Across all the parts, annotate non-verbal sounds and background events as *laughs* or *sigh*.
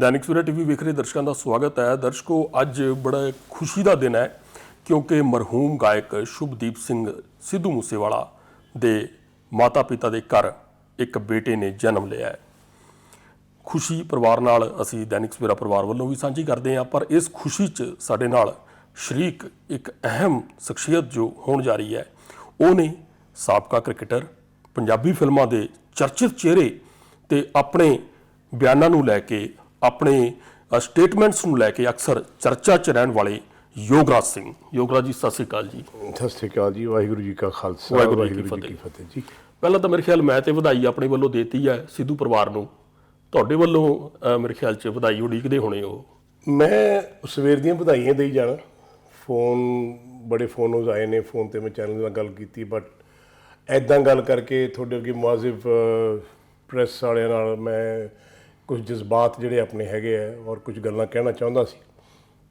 ਦੈਨਿਕ Savera TV ਵੇਖ ਰਹੇ ਦਰਸ਼ਕਾਂ ਦਾ ਸਵਾਗਤ ਹੈ। ਦਰਸ਼ਕੋ, ਅੱਜ ਬੜਾ ਖੁਸ਼ੀ ਦਾ ਦਿਨ ਹੈ ਕਿਉਂਕਿ ਮਰਹੂਮ ਗਾਇਕ ਸ਼ੁਭਦੀਪ ਸਿੰਘ ਸਿੱਧੂ ਮੂਸੇਵਾਲਾ ਦੇ ਮਾਤਾ-ਪਿਤਾ ਦੇ ਘਰ ਇੱਕ ਬੇਟੇ ਨੇ ਜਨਮ ਲਿਆ ਹੈ। ਖੁਸ਼ੀ ਪਰਿਵਾਰ ਨਾਲ ਅਸੀਂ ਦੈਨਿਕ ਸਵੇਰਾ ਪਰਿਵਾਰ ਵੱਲੋਂ ਵੀ ਸਾਂਝੀ ਕਰਦੇ ਹਾਂ, ਪਰ ਇਸ ਖੁਸ਼ੀ 'ਚ ਸਾਡੇ ਨਾਲ ਸ਼ਰੀਕ ਇੱਕ ਅਹਿਮ ਸ਼ਖਸੀਅਤ ਜੋ ਹੋਣ ਜਾ ਰਹੀ ਹੈ, ਉਹ ਨੇ ਸਾਬਕਾ ਕ੍ਰਿਕਟਰ, ਪੰਜਾਬੀ ਫਿਲਮਾਂ ਦੇ ਚਰਚਿਤ ਚਿਹਰੇ ਤੇ ਆਪਣੇ ਬਿਆਨਾਂ ਨੂੰ ਲੈ ਕੇ ਆਪਣੇ ਸਟੇਟਮੈਂਟਸ ਨੂੰ ਲੈ ਕੇ ਅਕਸਰ ਚਰਚਾ 'ਚ ਰਹਿਣ ਵਾਲੇ ਯੋਗਰਾਜ ਸਿੰਘ। ਯੋਗਰਾਜ ਜੀ ਸਤਿ ਸ਼੍ਰੀ ਅਕਾਲ ਜੀ। ਸਤਿ ਸ਼੍ਰੀ ਅਕਾਲ ਜੀ ਵਾਹਿਗੁਰੂ ਜੀ ਕਾ ਖਾਲਸਾ ਵਾਹਿਗੁਰੂ ਜੀ ਕੀ ਫਤਿਹ। ਜੀ। ਪਹਿਲਾਂ ਤਾਂ ਮੇਰੇ ਖਿਆਲ ਮੈਂ ਤੇ ਵਧਾਈ ਆਪਣੇ ਵੱਲੋਂ ਦੇਤੀ ਹੈ ਸਿੱਧੂ ਪਰਿਵਾਰ ਨੂੰ। ਤੁਹਾਡੇ ਵੱਲੋਂ ਮੇਰੇ ਖਿਆਲ 'ਚ ਵਧਾਈ ਉਡੀਕਦੇ ਹੋਣੇ ਹੋ ਮੈਂ ਸਵੇਰ ਦੀਆਂ ਵਧਾਈਆਂ ਦੇਈ ਜਾਣਾ। ਫੋਨ ਬੜੇ ਫੋਨੋਜ਼ ਆਏ ਨੇ ਫੋਨ ਤੇ ਮੈਂ ਚੈਨਲ ਨਾਲ ਗੱਲ ਕੀਤੀ ਬਟ ਐਦਾਂ ਗੱਲ ਕਰਕੇ ਤੁਹਾਡੇ ਅੱਗੇ ਮੁਆਜ਼ਿਬ ਪ੍ਰੈਸ ਵਾਲਿਆਂ ਨਾਲ ਮੈਂ ਕੁਝ ਜਜ਼ਬਾਤ ਜਿਹੜੇ ਆਪਣੇ ਹੈਗੇ ਆ ਔਰ ਕੁਝ ਗੱਲਾਂ ਕਹਿਣਾ ਚਾਹੁੰਦਾ ਸੀ।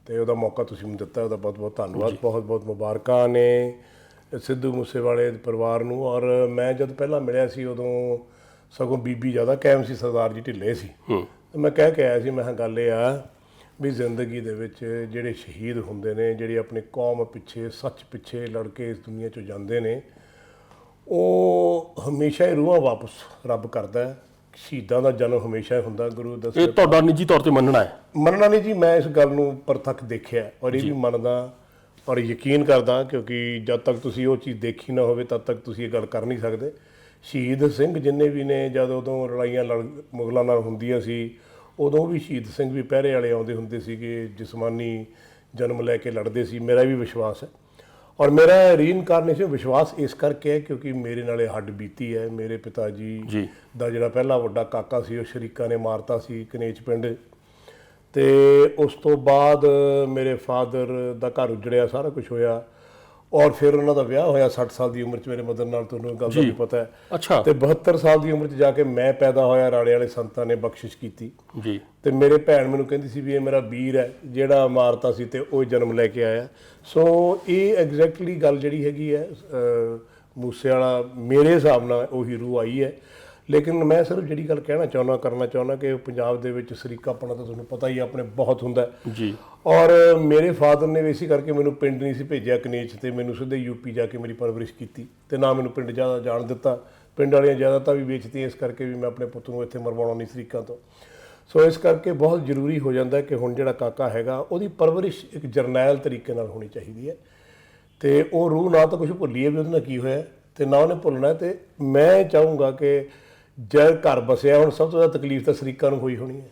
ਤੇ ਉਹਦਾ ਮੌਕਾ ਤੁਸੀਂ ਮੈਨੂੰ ਦਿੱਤਾ ਉਹਦਾ ਬਹੁਤ ਬਹੁਤ ਧੰਨਵਾਦ ਬਹੁਤ ਬਹੁਤ ਮੁਬਾਰਕਾਂ ਨੇ ਸਿੱਧੂ ਮੂਸੇਵਾਲੇ ਦੇ ਪਰਿਵਾਰ ਨੂੰ। ਔਰ ਮੈਂ ਜਦ ਪਹਿਲਾਂ ਮਿਲਿਆ ਸੀ ਉਦੋਂ ਸਗੋਂ ਬੀਬੀ ਜ਼ਿਆਦਾ ਕਾਇਮ ਸੀ ਸਰਦਾਰ ਜੀ ਢਿੱਲੇ ਸੀ। ਤੇ ਮੈਂ ਕਹਿ ਕੇ ਆਇਆ ਸੀ ਮੈਂ ਕਿਹਾ ਗੱਲ ਇਹ ਆ ਵੀ ਜ਼ਿੰਦਗੀ ਦੇ ਵਿੱਚ ਜਿਹੜੇ ਸ਼ਹੀਦ ਹੁੰਦੇ ਨੇ ਜਿਹੜੇ ਆਪਣੀ ਕੌਮ ਪਿੱਛੇ ਸੱਚ ਪਿੱਛੇ ਲੜ ਕੇ ਇਸ ਦੁਨੀਆ ਚੋਂ ਜਾਂਦੇ ਨੇ ਉਹ ਹਮੇਸ਼ਾ ਹੀ ਰੂਹਾਂ ਵਾਪਸ ਰੱਬ ਕਰਦਾ ਹੈ। ਸ਼ਹੀਦਾਂ ਦਾ ਜਨਮ ਹਮੇਸ਼ਾ ਹੁੰਦਾ ਗੁਰੂ ਇਹ ਦੱਸੇ ਤੁਹਾਡਾ ਨਿੱਜੀ ਤੌਰ ਤੇ ਮੰਨਣਾ ਹੈ? ਮੰਨਣਾ ਨਹੀਂ ਜੀ ਮੈਂ ਇਸ ਗੱਲ ਨੂੰ ਪਰਤੱਖ ਦੇਖਿਆ ਔਰ ਇਹ ਵੀ ਮੰਨਦਾ ਔਰ ਯਕੀਨ ਕਰਦਾ ਕਿਉਂਕਿ ਜਦ ਤੱਕ ਤੁਸੀਂ ਉਹ ਚੀਜ਼ ਦੇਖੀ ਨਾ ਹੋਵੇ ਤਦ ਤੱਕ ਤੁਸੀਂ ਇਹ ਗੱਲ ਕਰ ਨਹੀਂ ਸਕਦੇ। ਸ਼ਹੀਦ ਸਿੰਘ ਜਿੰਨੇ ਵੀ ਨੇ ਜਦ ਉਦੋਂ ਲੜਾਈਆਂ ਲੜ ਮੁਗਲਾਂ ਨਾਲ ਹੁੰਦੀਆਂ ਸੀ ਉਦੋਂ ਵੀ ਸ਼ਹੀਦ ਸਿੰਘ ਵੀ ਪਹਿਰੇ ਵਾਲੇ ਆਉਂਦੇ ਹੁੰਦੇ ਸੀਗੇ ਜਿਸਮਾਨੀ ਜਨਮ ਲੈ ਕੇ ਲੜਦੇ ਸੀ ਮੇਰਾ ਵੀ ਵਿਸ਼ਵਾਸ ਹੈ। ਔਰ ਮੇਰਾ ਰੀਇਨਕਾਰਨੇਸ਼ਨ ਵਿਸ਼ਵਾਸ ਇਸ ਕਰਕੇ ਹੈ ਕਿਉਂਕਿ ਮੇਰੇ ਨਾਲੇ ਹੱਡ ਬੀਤੀ ਹੈ ਮੇਰੇ ਪਿਤਾ ਜੀ ਜੀ। ਦਾ ਜਿਹੜਾ ਪਹਿਲਾ ਵੱਡਾ ਕਾਕਾ ਸੀ ਉਹ ਸ਼ਰੀਕਾਂ ਨੇ ਮਾਰਤਾ ਸੀ ਕਨੇਚ ਪਿੰਡ ਤੇ ਉਸ ਤੋਂ ਬਾਅਦ ਮੇਰੇ ਫਾਦਰ ਦਾ ਘਰ ਉਜੜਿਆ ਸਾਰਾ ਕੁਝ ਹੋਇਆ ਔਰ ਫਿਰ ਉਹਨਾਂ ਦਾ ਵਿਆਹ ਹੋਇਆ 60 ਸਾਲ ਦੀ ਉਮਰ 'ਚ ਮੇਰੇ ਮਦਰ ਨਾਲ ਤੁਹਾਨੂੰ ਇਹ ਗੱਲ ਦਾ ਵੀ ਪਤਾ ਹੈ। ਅੱਛਾ। ਤੇ 72 ਸਾਲ ਦੀ ਉਮਰ 'ਚ ਜਾ ਕੇ ਮੈਂ ਪੈਦਾ ਹੋਇਆ ਰਾੜੇ ਵਾਲੇ ਸੰਤਾਂ ਨੇ ਬਖਸ਼ਿਸ਼ ਕੀਤੀ। ਜੀ। ਤੇ ਮੇਰੇ ਭੈਣ ਮੈਨੂੰ ਕਹਿੰਦੀ ਸੀ ਵੀ ਇਹ ਮੇਰਾ ਵੀਰ ਹੈ ਜਿਹੜਾ ਮਾਰਤਾ ਸੀ ਤੇ ਉਹ ਜਨਮ ਲੈ ਕੇ ਆਇਆ। ਸੋ ਇਹ ਐਗਜ਼ੈਕਟਲੀ ਗੱਲ ਜਿਹੜੀ ਹੈਗੀ ਹੈ ਮੂਸੇ ਵਾਲਾ ਮੇਰੇ ਹਿਸਾਬ ਨਾਲ ਉਹੀ ਰੂਹ ਆਈ ਹੈ। ਲੇਕਿਨ ਮੈਂ ਸਿਰਫ ਜਿਹੜੀ ਗੱਲ ਕਹਿਣਾ ਚਾਹੁੰਦਾ ਕਰਨਾ ਚਾਹੁੰਦਾ ਕਿ ਪੰਜਾਬ ਦੇ ਵਿੱਚ ਸਰੀਕਾਪਣਾ ਤਾਂ ਤੁਹਾਨੂੰ ਪਤਾ ਹੀ ਆਪਣੇ ਬਹੁਤ ਹੁੰਦਾ। ਜੀ। ਔਰ ਮੇਰੇ ਫਾਦਰ ਨੇ ਵੀ ਇਸੇ ਕਰਕੇ ਮੈਨੂੰ ਪਿੰਡ ਨਹੀਂ ਸੀ ਭੇਜਿਆ ਕਨੇਚ ਤੇ ਮੈਨੂੰ ਸਿੱਧੇ ਯੂਪੀ ਜਾ ਕੇ ਮੇਰੀ ਪਰਵਰਿਸ਼ ਕੀਤੀ ਤੇ ਨਾ ਮੈਨੂੰ ਪਿੰਡ ਜ਼ਿਆਦਾ ਜਾਣ ਦਿੱਤਾ। ਪਿੰਡ ਵਾਲੀਆਂ ਜ਼ਿਆਦਾਤਾਂ ਵੀ ਵੇਚਤੀਆਂ ਇਸ ਕਰਕੇ ਵੀ ਮੈਂ ਆਪਣੇ ਪੁੱਤ ਨੂੰ ਇੱਥੇ ਮਰਵਾਉਣਾ ਨਹੀਂ ਸਰੀਕਾਂ ਤੋਂ। ਸੋ ਇਸ ਕਰਕੇ ਬਹੁਤ ਜ਼ਰੂਰੀ ਹੋ ਜਾਂਦਾ ਕਿ ਹੁਣ ਜਿਹੜਾ ਕਾਕਾ ਹੈਗਾ ਉਹਦੀ ਪਰਵਰਿਸ਼ ਇੱਕ ਜਰਨੈਲ ਤਰੀਕੇ ਨਾਲ ਹੋਣੀ ਚਾਹੀਦੀ ਹੈ। ਤੇ ਉਹ ਰੂਹ ਨਾ ਤਾਂ ਕੁਝ ਭੁੱਲੀਏ ਵੀ ਉਹਦੇ ਨਾਲ ਕੀ ਹੋਇਆ ਤੇ ਨਾ ਉਹਨੇ ਭੁੱਲਣਾ ਤੇ ਮੈਂ ਚਾਹੂੰਗਾ ਕਿ ਜਦ ਘਰ ਬਸਿਆ ਹੁਣ ਸਭ ਤੋਂ ਜ਼ਿਆਦਾ ਤਕਲੀਫ ਤਾਂ ਸਰੀਕਾਂ ਨੂੰ ਹੋਈ ਹੋਣੀ ਹੈ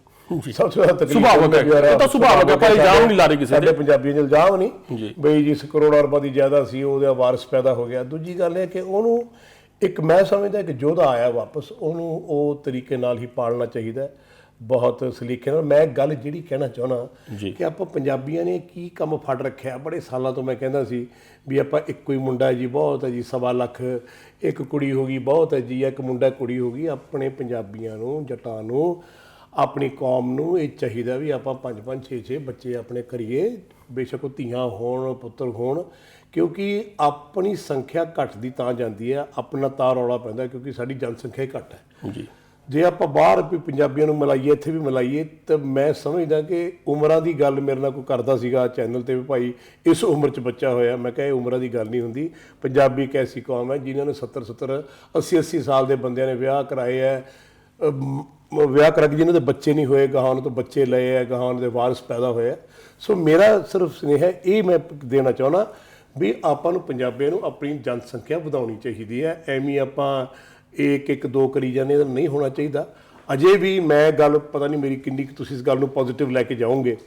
ਸਭ ਤੋਂ ਜ਼ਿਆਦਾ ਤਕਲੀਫ ਸੁਭਾਵਕ ਹੈ। ਇਹ ਤਾਂ ਸੁਭਾਵਕ ਹੈ, ਪਰ ਇਲਜ਼ਾਮ ਨਹੀਂ ਲਾ ਰਹੇ ਕਿਸੇ। ਸਾਡੇ ਪੰਜਾਬੀਆਂ ਦੇ ਇਲਜ਼ਾਮ ਜੀ। ਨਹੀਂ ਬਈ ਜਿਸ ਕਰੋੜਾਂ ਰੁਪਏ ਦੀ ਜ਼ਿਆਦਾ ਸੀ ਉਹਦਾ ਵਾਰਸ ਪੈਦਾ ਹੋ ਗਿਆ ਦੂਜੀ ਗੱਲ ਇਹ ਕਿ ਉਹਨੂੰ ਇੱਕ ਮੈਂ ਸਮਝਦਾ ਕਿ ਯੋਧਾ ਆਇਆ ਵਾਪਸ ਉਹਨੂੰ ਉਹ ਤਰੀਕੇ ਨਾਲ ਹੀ ਪਾਲਣਾ ਚਾਹੀਦਾ। ਬਹੁਤ ਸਲੀਕੇ ਨਾਲ ਮੈਂ ਗੱਲ ਜਿਹੜੀ ਕਹਿਣਾ ਚਾਹਣਾ ਜੀ। ਕਿ ਆਪਾਂ ਪੰਜਾਬੀਆਂ ਨੇ ਕੀ ਕੰਮ ਫੜ ਰੱਖਿਆ ਬੜੇ ਸਾਲਾਂ ਤੋਂ ਮੈਂ ਕਹਿੰਦਾ ਸੀ ਵੀ ਆਪਾਂ ਇੱਕੋ ਹੀ ਮੁੰਡਾ ਜੀ ਬਹੁਤ ਹੈ ਜੀ ਸਵਾ ਲੱਖ ਇੱਕ ਕੁੜੀ ਹੋ ਗਈ, ਬਹੁਤ ਹੈ ਇੱਕ ਮੁੰਡਾ ਕੁੜੀ ਹੋ ਗਈ, ਆਪਣੇ ਪੰਜਾਬੀਆਂ ਨੂੰ, ਜਟਾਂ ਨੂੰ, ਆਪਣੀ ਕੌਮ ਨੂੰ ਇਹ ਚਾਹੀਦਾ ਵੀ ਆਪਾਂ ਪੰਜ ਪੰਜ 6 6 ਬੱਚੇ ਆਪਣੇ ਕਰੀਏ, ਬੇਸ਼ੱਕ ਉਹ ਧੀਆਂ ਹੋਣ, ਪੁੱਤਰ ਹੋਣ, ਕਿਉਂਕਿ ਆਪਣੀ ਸੰਖਿਆ ਘਟਦੀ ਤਾਂ ਜਾਂਦੀ ਹੈ, ਆਪਣਾ ਤਾਂ ਰੌਲਾ ਪੈਂਦਾ ਕਿਉਂਕਿ ਸਾਡੀ ਜਨਸੰਖਿਆ ਹੀ ਘੱਟ ਹੈ। ਜੀ। ਜੇ ਆਪਾਂ ਬਾਹਰ ਵੀ ਪੰਜਾਬੀਆਂ ਨੂੰ ਮਿਲਾਈਏ, ਇੱਥੇ ਵੀ ਮਿਲਾਈਏ, ਤਾਂ ਮੈਂ ਸਮਝਦਾ ਕਿ ਉਮਰਾਂ ਦੀ ਗੱਲ ਮੇਰੇ ਨਾਲ ਕੋਈ ਕਰਦਾ ਸੀਗਾ ਚੈਨਲ ਤੇ ਵੀ ਭਾਈ, ਇਸ ਉਮਰ 'ਚ ਬੱਚਾ ਹੋਇਆ, ਮੈਂ ਕਿਹਾ ਇਹ ਉਮਰਾਂ ਦੀ ਗੱਲ ਨਹੀਂ ਹੁੰਦੀ। ਪੰਜਾਬੀ ਇੱਕ ਐਸੀ ਕੌਮ ਹੈ ਜਿਨ੍ਹਾਂ ਨੇ 70 70 80 80 ਸਾਲ ਦੇ ਬੰਦਿਆਂ ਨੇ ਵਿਆਹ ਕਰਾਏ ਹੈ। ਵਿਆਹ ਕਰਾ ਕੇ ਜਿਨ੍ਹਾਂ ਦੇ ਬੱਚੇ ਨਹੀਂ ਹੋਏ, ਗਾਹਾਂ ਤੋਂ ਬੱਚੇ ਲਏ ਹੈ, ਗਾਹਾਂ ਦੇ ਵਾਰਿਸ ਪੈਦਾ ਹੋਏ ਹੈ। ਸੋ ਮੇਰਾ ਸਿਰਫ ਸੁਨੇਹਾ ਇਹ ਮੈਂ ਦੇਣਾ ਚਾਹੁੰਦਾ ਵੀ ਆਪਾਂ ਨੂੰ ਪੰਜਾਬੀਆਂ ਨੂੰ ਆਪਣੀ ਜਨਸੰਖਿਆ ਵਧਾਉਣੀ ਚਾਹੀਦੀ ਹੈ। ਐਵੇਂ ਆਪਾਂ ਇੱਕ ਇੱਕ ਦੋ ਕਰੀ ਜਾਂਦੇ ਇਹਦਾ ਨਹੀਂ ਹੋਣਾ ਚਾਹੀਦਾ। ਅਜੇ ਵੀ ਮੈਂ ਗੱਲ, ਪਤਾ ਨਹੀਂ ਮੇਰੀ ਕਿੰਨੀ ਕੁ ਤੁਸੀਂ ਇਸ ਗੱਲ ਨੂੰ ਪੋਜ਼ਿਟਿਵ ਲੈ ਕੇ ਜਾਓਗੇ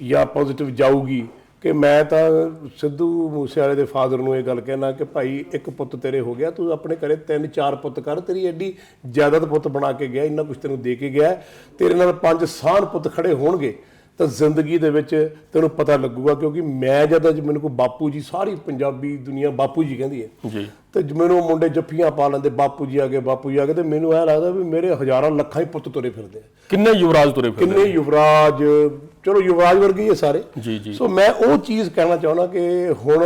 ਜਾਂ ਪੋਜ਼ਿਟਿਵ ਜਾਊਗੀ ਕਿ ਮੈਂ ਤਾਂ ਸਿੱਧੂ ਮੂਸੇਵਾਲੇ ਦੇ ਫਾਦਰ ਨੂੰ ਇਹ ਗੱਲ ਕਹਿਣਾ ਕਿ ਭਾਈ ਇੱਕ ਪੁੱਤ ਤੇਰੇ ਹੋ ਗਿਆ, ਤੂੰ ਆਪਣੇ ਘਰੇ ਤਿੰਨ ਚਾਰ ਪੁੱਤ ਕਰ, ਤੇਰੀ ਐਡੀ ਜਾਇਦਾਦ ਪੁੱਤ ਬਣਾ ਕੇ ਗਿਆ, ਇੰਨਾ ਕੁਝ ਤੈਨੂੰ ਦੇ ਕੇ ਗਿਆ, ਤੇਰੇ ਨਾਲ ਪੰਜ ਸਾਨ ਪੁੱਤ ਖੜੇ ਹੋਣਗੇ, ਤਾਂ ਜ਼ਿੰਦਗੀ ਦੇ ਵਿੱਚ ਤੈਨੂੰ ਪਤਾ ਲੱਗੂਗਾ ਕਿਉਂਕਿ ਮੈਂ ਜਦ ਅੱਜ ਮੈਨੂੰ ਕੋਈ ਬਾਪੂ ਜੀ, ਸਾਰੀ ਪੰਜਾਬੀ ਦੁਨੀਆ ਬਾਪੂ ਜੀ ਕਹਿੰਦੀ ਹੈ। ਜੀ। ਤੇ ਮੈਨੂੰ ਮੁੰਡੇ ਜੱਫੀਆਂ ਪਾ ਲੈਂਦੇ ਬਾਪੂ ਜੀ ਆ ਗਏ ਬਾਪੂ ਜੀ ਆ ਗਏ ਤੇ ਮੈਨੂੰ ਐ ਲੱਗਦਾ ਵੀ ਮੇਰੇ ਹਜ਼ਾਰਾਂ ਲੱਖਾਂ ਹੀ ਪੁੱਤ ਤੁਰੇ ਫਿਰਦੇ ਆ। ਕਿੰਨੇ ਯੁਵਰਾਜ ਤੁਰੇ ਫਿਰਦੇ ਕਿੰਨੇ ਯੁਵਰਾਜ ਚਲੋ ਯੁਵਰਾਜ ਵਰਗੇ ਹੀ ਹੈ ਸਾਰੇ। ਜੀ ਜੀ। ਸੋ ਮੈਂ ਉਹ ਚੀਜ਼ ਕਹਿਣਾ ਚਾਹੁੰਦਾ ਕਿ ਹੁਣ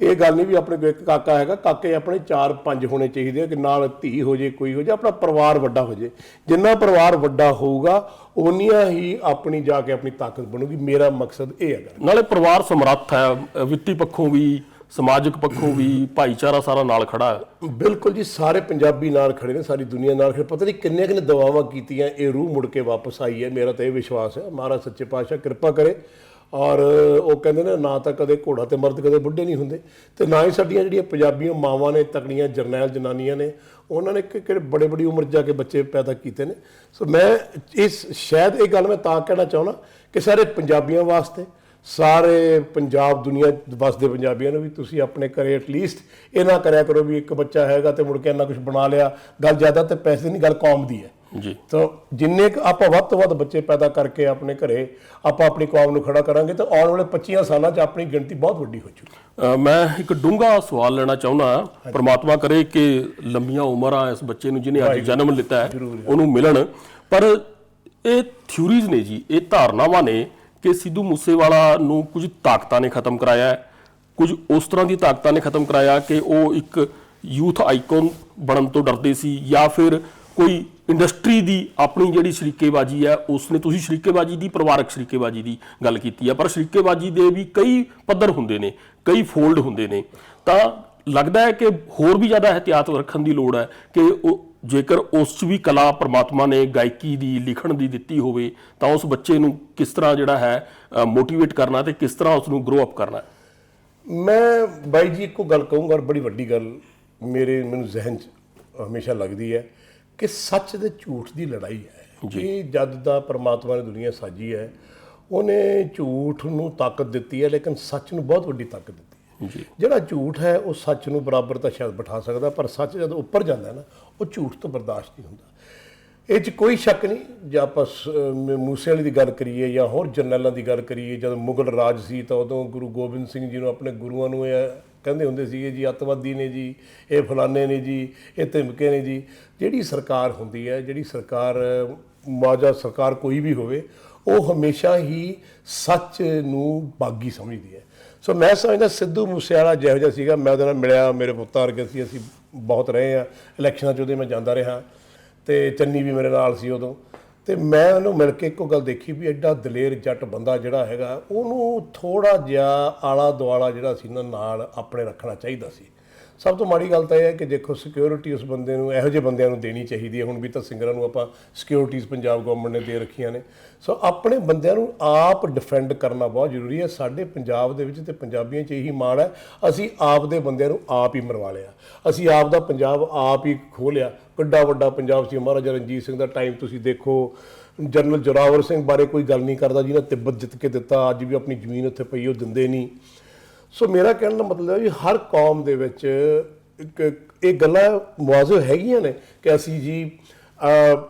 ਇਹ ਗੱਲ ਨਹੀਂ ਵੀ ਆਪਣੇ ਕੋਲ ਇੱਕ ਕਾਕਾ ਹੈਗਾ ਕਾਕੇ ਆਪਣੇ 4-5 ਹੋਣੇ ਚਾਹੀਦੇ ਆ ਕਿ ਨਾਲ ਧੀ ਹੋ ਜੇ ਕੋਈ ਹੋ ਜੇ ਆਪਣਾ ਪਰਿਵਾਰ ਵੱਡਾ ਹੋ ਜੇ। ਜਿੰਨਾ ਪਰਿਵਾਰ ਵੱਡਾ ਹੋਊਗਾ ਓਨੀਆਂ ਹੀ ਆਪਣੀ ਜਾ ਕੇ ਆਪਣੀ ਤਾਕਤ ਬਣੂਗੀ। ਮੇਰਾ ਮਕਸਦ ਇਹ ਹੈਗਾ। ਨਾਲੇ ਪਰਿਵਾਰ ਸਮਰੱਥ ਹੈ ਵਿੱਤੀ ਪੱਖੋਂ ਵੀ ਸਮਾਜਿਕ ਪੱਖੋਂ ਵੀ ਭਾਈਚਾਰਾ ਸਾਰਾ ਨਾਲ ਖੜਾ ਹੈ। ਬਿਲਕੁਲ ਜੀ, ਸਾਰੇ ਪੰਜਾਬੀ ਨਾਲ ਖੜੇ ਨੇ, ਸਾਰੀ ਦੁਨੀਆ ਨਾਲ ਖੜੇ ਪਤਾ ਨਹੀਂ ਕਿੰਨੇ ਕਿੰਨੇ ਦਵਾਵਾਂ ਕੀਤੀਆਂ, ਇਹ ਰੂਹ ਮੁੜ ਕੇ ਵਾਪਸ ਆਈ ਹੈ, ਮੇਰਾ ਤਾਂ ਇਹ ਵਿਸ਼ਵਾਸ ਹੈ। ਮਹਾਰਾਜ ਸੱਚੇ ਪਾਤਸ਼ਾਹ ਕਿਰਪਾ ਕਰੇ। ਔਰ ਉਹ ਕਹਿੰਦੇ ਨੇ, ਨਾ ਤਾਂ ਕਦੇ ਘੋੜਾ ਤੇ ਮਰਦ ਕਦੇ ਬੁੱਢੇ ਨਹੀਂ ਹੁੰਦੇ। ਤੇ ਨਾ ਹੀ ਸਾਡੀਆਂ ਜਿਹੜੀਆਂ ਪੰਜਾਬੀਆਂ ਮਾਵਾਂ ਨੇ, ਤਕੜੀਆਂ ਜਰਨੈਲ ਜਨਾਨੀਆਂ ਨੇ, ਉਹਨਾਂ ਨੇ ਕਿ ਕਿਹੜੇ ਬੜੇ ਬੜੀ ਉਮਰ 'ਚ ਜਾ ਕੇ ਬੱਚੇ ਪੈਦਾ ਕੀਤੇ ਨੇ। ਸੋ ਮੈਂ ਇਸ ਸ਼ਾਇਦ ਇਹ ਗੱਲ ਮੈਂ ਤਾਂ ਕਹਿਣਾ ਚਾਹੁੰਦਾ ਕਿ ਸਾਰੇ ਪੰਜਾਬੀਆਂ ਵਾਸਤੇ ਸਾਰੇ ਪੰਜਾਬ ਦੁਨੀਆ ਵਸਦੇ ਪੰਜਾਬੀਆਂ ਨੂੰ ਵੀ ਤੁਸੀਂ ਆਪਣੇ ਘਰੇ ਐਟਲੀਸਟ ਇਹ ਨਾ ਕਰਿਆ ਕਰੋ ਵੀ ਇੱਕ ਬੱਚਾ ਹੈਗਾ ਤੇ ਮੁੜ ਕੇ ਇੰਨਾ ਕੁਝ ਬਣਾ ਲਿਆ। ਗੱਲ ਜ਼ਿਆਦਾ ਤੇ ਪੈਸੇ ਦੀ ਨਹੀਂ ਗੱਲ ਕੌਮ ਦੀ ਹੈ। ਜੀ। ਤਾਂ ਜਿੰਨੇ ਕੁ ਆਪਾਂ ਵੱਧ ਤੋਂ ਵੱਧ ਬੱਚੇ ਪੈਦਾ ਕਰਕੇ ਆਪਣੇ ਘਰੇ ਆਪਾਂ ਆਪਣੀ ਕੌਮ ਨੂੰ ਖੜਾ ਕਰਾਂਗੇ ਤਾਂ ਆਉਣ ਵਾਲੇ 25 ਸਾਲਾਂ 'ਚ ਆਪਣੀ ਗਿਣਤੀ ਬਹੁਤ ਵੱਡੀ ਹੋ ਅ, ਮੈਂ ਇੱਕ ਡੂੰਘਾ ਸਵਾਲ ਲੈਣਾ ਚਾਹੁੰਦਾ ਪ੍ਰਮਾਤਮਾ ਕਰੇ ਕਿ ਲੰਬੀਆਂ ਉਮਰਾਂ ਇਸ ਬੱਚੇ ਨੂੰ ਜਿਹਨੇ ਅੱਜ ਜਨਮ ਲਿੱਤਾ ਹੈ ਉਹਨੂੰ ਮਿਲਣ। ਪਰ ਇਹ ਥਿਊਰੀਜ਼ ਨੇ ਜੀ ਇਹ ਧਾਰਨਾਵਾਂ ਨੇ ਕਿ ਸਿੱਧੂ ਮੂਸੇਵਾਲਾ ਨੂੰ ਕੁਝ ਤਾਕਤਾਂ ਨੇ ਖਤਮ ਕਰਾਇਆ ਹੈ। ਕੁਝ ਉਸ ਤਰ੍ਹਾਂ ਦੀ ਤਾਕਤਾਂ ਨੇ ਖਤਮ ਕਰਾਇਆ ਕਿ ਉਹ ਇੱਕ ਯੂਥ ਆਈਕਨ ਬਣਨ ਤੋਂ ਡਰਦੇ ਸੀ ਜਾਂ ਫਿਰ ਕੋਈ ਇੰਡਸਟਰੀ ਦੀ ਆਪਣੀ ਜਿਹੜੀ ਸ਼ਰੀਕੇਬਾਜੀ ਹੈ ਉਸ ਨੇ ਤੁਸੀਂ ਸ਼ਰੀਕੇਬਾਜੀ ਦੀ, ਪਰਿਵਾਰਕ ਸ਼ਰੀਕੇਬਾਜੀ ਦੀ ਗੱਲ ਕੀਤੀ ਹੈ। ਪਰ ਸ਼ਰੀਕੇਬਾਜੀ ਦੇ ਵੀ ਕਈ ਪੱਧਰ ਹੁੰਦੇ ਨੇ, ਕਈ ਫੋਲਡ ਹੁੰਦੇ ਨੇ। ਤਾਂ ਲੱਗਦਾ ਹੈ ਕਿ ਹੋਰ ਵੀ ਜ਼ਿਆਦਾ ਇhtiyਾਤ ਰੱਖਣ ਦੀ ਲੋੜ ਹੈ ਕਿ ਉਹ ਜੇਕਰ ਉਸ 'ਚ ਵੀ ਕਲਾ ਪ੍ਰਮਾਤਮਾ ਨੇ ਗਾਇਕੀ ਦੀ ਲਿਖਣ ਦੀ ਦਿੱਤੀ ਹੋਵੇ ਤਾਂ ਉਸ ਬੱਚੇ ਨੂੰ ਕਿਸ ਤਰ੍ਹਾਂ ਜਿਹੜਾ ਹੈ ਮੋਟੀਵੇਟ ਕਰਨਾ ਤੇ ਕਿਸ ਤਰ੍ਹਾਂ ਉਸ ਨੂੰ ਗਰੋ ਅਪ ਕਰਨਾ? ਮੈਂ ਬਾਈ ਜੀ ਇੱਕੋ ਗੱਲ ਕਹੂੰਗਾ ਔਰ ਬੜੀ ਵੱਡੀ ਗੱਲ ਮੇਰੇ ਮੈਨੂੰ ਜ਼ਿਹਨ 'ਚ ਹਮੇਸ਼ਾ ਲੱਗਦੀ ਹੈ ਕਿ ਸੱਚ ਤੇ ਝੂਠ ਦੀ ਲੜਾਈ ਹੈ। ਇਹ ਜਦ ਦਾ ਪ੍ਰਮਾਤਮਾ ਨੇ ਦੁਨੀਆ ਸਾਜੀ ਹੈ ਉਹਨੇ ਝੂਠ ਨੂੰ ਤਾਕਤ ਦਿੱਤੀ ਹੈ ਲੇਕਿਨ ਸੱਚ ਨੂੰ ਬਹੁਤ ਵੱਡੀ ਤਾਕਤ ਦਿੱਤੀ ਹੈ। ਜਿਹੜਾ ਝੂਠ ਹੈ ਉਹ ਸੱਚ ਨੂੰ ਬਰਾਬਰ ਤਾਂ ਸ਼ਾਇਦ ਬਿਠਾ ਸਕਦਾ ਪਰ ਸੱਚ ਜਦੋਂ ਉੱਪਰ ਜਾਂਦਾ ਹੈ ਨਾ ਉਹ ਝੂਠ ਤੋਂ ਬਰਦਾਸ਼ਤ ਨਹੀਂ ਹੁੰਦਾ। ਇਹ 'ਚ ਕੋਈ ਸ਼ੱਕ ਨਹੀਂ, ਜੇ ਆਪਾਂ ਸ- ਅਮ ਮੂਸੇ ਵਾਲੀ ਦੀ ਗੱਲ ਕਰੀਏ ਜਾਂ ਹੋਰ ਜਰਨੈਲਾਂ ਦੀ ਗੱਲ ਕਰੀਏ, ਜਦੋਂ ਮੁਗਲ ਰਾਜ ਸੀ ਤਾਂ ਉਦੋਂ ਗੁਰੂ ਗੋਬਿੰਦ ਸਿੰਘ ਜੀ ਨੂੰ ਆਪਣੇ ਗੁਰੂਆਂ ਨੂੰ ਇਹ ਕਹਿੰਦੇ ਹੁੰਦੇ ਸੀਗੇ, ਜੀ, ਅੱਤਵਾਦੀ ਨੇ ਜੀ, ਇਹ ਫਲਾਣੇ ਨੇ ਜੀ, ਇਹ ਧਮਕੇ ਨੇ ਜੀ। ਜਿਹੜੀ ਸਰਕਾਰ ਹੁੰਦੀ ਹੈ, ਜਿਹੜੀ ਸਰਕਾਰ, ਮਾਜਾ ਸਰਕਾਰ ਕੋਈ ਵੀ ਹੋਵੇ, ਉਹ ਹਮੇਸ਼ਾ ਹੀ ਸੱਚ ਨੂੰ ਬਾਗੀ ਸਮਝਦੀ ਹੈ। ਸੋ ਮੈਂ ਸਮਝਦਾ ਸਿੱਧੂ ਮੂਸੇਵਾਲਾ ਜਿਹੋ ਜਿਹਾ ਸੀਗਾ। ਮੈਂ ਉਹਦੇ ਨਾਲ ਮਿਲਿਆ, ਮੇਰੇ ਪੁੱਤਾਂ ਵਰਗੇ ਸੀ। ਅਸੀਂ ਬਹੁਤ ਰਹੇ ਆ ਇਲੈਕਸ਼ਨਾਂ 'ਚ ਉਹਦੇ ਮੈਂ ਜਾਂਦਾ ਰਿਹਾ। ਤੇ ਚੰਨੀ ਵੀ ਮੇਰੇ ਨਾਲ ਸੀ ਉਦੋਂ। ਤੇ ਮੈਂ ਉਹਨੂੰ ਮਿਲ ਕੇ ਇੱਕੋ ਗੱਲ ਦੇਖੀ ਵੀ ਐਡਾ ਦਲੇਰ ਜੱਟ ਬੰਦਾ ਜਿਹੜਾ ਹੈਗਾ, ਉਹਨੂੰ ਥੋੜਾ ਜਿਹਾ ਆਲਾ ਦੁਆਲਾ ਜਿਹੜਾ ਸੀ ਨਾ, ਨਾਲ ਆਪਣੇ ਰੱਖਣਾ ਚਾਹੀਦਾ ਸੀ। ਸਭ ਤੋਂ ਮਾੜੀ ਗੱਲ ਤਾਂ ਇਹ ਹੈ ਕਿ ਦੇਖੋ ਸਿਕਿਉਰਿਟੀ ਉਸ ਬੰਦੇ ਨੂੰ ਇਹੋ ਜਿਹੇ ਬੰਦਿਆਂ ਨੂੰ ਦੇਣੀ ਚਾਹੀਦੀ ਹੈ। ਹੁਣ ਵੀ ਤਾਂ ਸਿੰਗਰਾਂ ਨੂੰ ਆਪਾਂ ਸਿਕਿਉਰਿਟੀਜ਼ ਪੰਜਾਬ ਗਵਰਨਮੈਂਟ ਨੇ ਦੇ ਰੱਖੀਆਂ ਨੇ। ਸੋ ਆਪਣੇ ਬੰਦਿਆਂ ਨੂੰ ਆਪ ਡਿਫੈਂਡ ਕਰਨਾ ਬਹੁਤ ਜ਼ਰੂਰੀ ਹੈ। ਸਾਡੇ ਪੰਜਾਬ ਦੇ ਵਿੱਚ ਤੇ ਪੰਜਾਬੀਆਂ 'ਚ ਇਹੀ ਮਾਣ ਹੈ, ਅਸੀਂ ਆਪ ਦੇ ਬੰਦਿਆਂ ਨੂੰ ਆਪ ਹੀ ਮਰਵਾ ਲਿਆ। ਅਸੀਂ ਆਪ ਦਾ ਪੰਜਾਬ ਆਪ ਹੀ ਖੋਲਿਆ। ਕਿੱਡਾ ਵੱਡਾ ਪੰਜਾਬ ਸੀ। ਮਹਾਰਾਜਾ ਰਣਜੀਤ ਸਿੰਘ ਦਾ ਟਾਈਮ ਤੁਸੀਂ ਦੇਖੋ, ਜਨਰਲ ਜੋਰਾਵਰ ਸਿੰਘ ਬਾਰੇ ਕੋਈ ਗੱਲ ਨਹੀਂ ਕਰਦਾ, ਜਿਹਨੇ ਤਿੱਬਤ ਜਿੱਤ ਕੇ ਦਿੱਤਾ, ਅੱਜ ਵੀ ਆਪਣੀ ਜ਼ਮੀਨ ਉੱਥੇ ਪਈ, ਉਹ ਦਿੰਦੇ ਨਹੀਂ। ਸੋ ਮੇਰਾ ਕਹਿਣ ਦਾ ਮਤਲਬ ਹੈ ਵੀ ਹਰ ਕੌਮ ਦੇ ਵਿੱਚ ਇੱਕ ਇਹ ਗੱਲਾਂ ਮੁਆਜ਼ਬ ਹੈਗੀਆਂ ਨੇ ਕਿ ਅਸੀਂ ਜੀ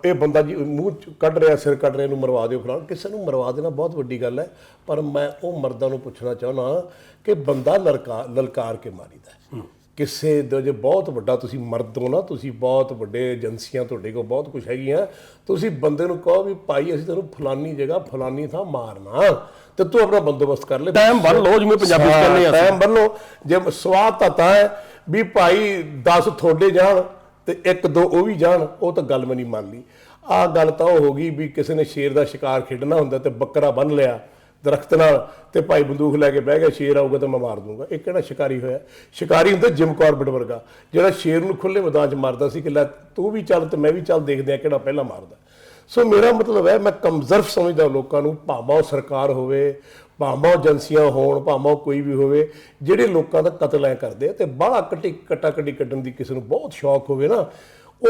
ਇਹ ਬੰਦਾ ਜੀ ਮੂੰਹ ਕੱਢ ਰਿਹਾ, ਸਿਰ ਕੱਢ ਰਿਹਾ, ਇਹਨੂੰ ਮਰਵਾ ਦਿਓ ਫਲਾਣ। ਕਿਸੇ ਨੂੰ ਮਰਵਾ ਦੇਣਾ ਬਹੁਤ ਵੱਡੀ ਗੱਲ ਹੈ, ਪਰ ਮੈਂ ਉਹ ਮਰਦਾਂ ਨੂੰ ਪੁੱਛਣਾ ਚਾਹੁੰਦਾ ਕਿ ਬੰਦਾ ਲਲਕਾ, ਲਲਕਾਰ ਕੇ ਮਾਰੀਦਾ ਕਿਸੇ ਦੇ ਜੇ ਬਹੁਤ ਵੱਡਾ ਤੁਸੀਂ ਮਰਦ ਹੋ ਨਾ ਤੁਸੀਂ ਬਹੁਤ ਵੱਡੇ ਏਜੰਸੀਆਂ ਤੁਹਾਡੇ ਕੋਲ ਬਹੁਤ ਕੁਝ ਹੈਗੀਆਂ। ਤੁਸੀਂ ਬੰਦੇ ਨੂੰ ਕਹੋ ਵੀ ਭਾਈ ਅਸੀਂ ਤੈਨੂੰ ਫਲਾਨੀ ਜਗ੍ਹਾ ਫਲਾਨੀ ਥਾਂ ਮਾਰਨਾ। ਤੇ ਤੂੰ ਆਪਣਾ ਬੰਦੋਬਸਤ ਕਰ ਲੈ। ਟਾਈਮ ਬੰਨ ਲਓ ਜਿਵੇਂ ਪੰਜਾਬੀ 'ਚ ਕਹਿੰਦੇ ਆ। ਟਾਈਮ ਬੰਨੋ ਜੇ ਸਵਾਦ ਤਾਂ ਤਾਂ ਹੈ ਵੀ ਭਾਈ 10 ਤੁਹਾਡੇ ਜਾਣ ਤੇ ਇੱਕ ਦੋ ਉਹ ਵੀ ਜਾਣ ਉਹ ਤਾਂ ਗੱਲ ਮੈਂ ਨਹੀਂ ਮੰਨ ਲਈ ਆਹ ਗੱਲ ਤਾਂ ਉਹ ਹੋ ਗਈ ਵੀ ਕਿਸੇ ਨੇ ਸ਼ੇਰ ਦਾ ਸ਼ਿਕਾਰ ਖੇਡਣਾ ਹੁੰਦਾ ਤੇ ਬੱਕਰਾ ਬੰਨ ਲਿਆ। ਦਰਖਤ ਨਾਲ ਤੇ ਭਾਈ ਬੰਦੂਕ ਲੈ ਕੇ ਬਹਿ ਗਿਆ, ਸ਼ੇਰ ਆਊਗਾ ਤਾਂ ਮੈਂ ਮਾਰ ਦੂੰਗਾ। ਇਹ ਕਿਹੜਾ ਸ਼ਿਕਾਰੀ ਹੋਇਆ? ਸ਼ਿਕਾਰੀ ਹੁੰਦਾ ਜਿਮ ਕਾਰਬਟ ਵਰਗਾ, ਜਿਹੜਾ ਸ਼ੇਰ ਨੂੰ ਖੁੱਲੇ ਮੈਦਾਨ 'ਚ ਮਾਰਦਾ ਸੀ ਕਿ ਲੈ ਤੂੰ ਵੀ ਚੱਲ ਤੇ ਮੈਂ ਵੀ ਚੱਲ ਦੇਖਦੇ ਆ ਕਿਹੜਾ ਪਹਿਲਾਂ ਮਾਰਦਾ। ਸੋ ਮੇਰਾ ਮਤਲਬ ਹੈ, ਮੈਂ ਕਮਜ਼ਰਫ ਸਮਝਦਾ ਲੋਕਾਂ ਨੂੰ, ਭਾਵੇਂ ਉਹ ਸਰਕਾਰ ਹੋਵੇ, ਭਾਵੇਂ ਉਹ ਏਜੰਸੀਆਂ ਹੋਣ, ਭਾਵੇਂ ਉਹ ਕੋਈ ਵੀ ਹੋਵੇ, ਜਿਹੜੇ ਲੋਕਾਂ ਦਾ ਕਤਲ ਐ ਕਰਦੇ ਆ ਤੇ ਬਾਹਲਾ ਕੱਟੀ ਕੱਟਾ ਕੱਢੀ ਕੱਢਣ ਦੀ ਕਿਸੇ ਨੂੰ ਬਹੁਤ ਸ਼ੌਕ ਹੋਵੇ ਨਾ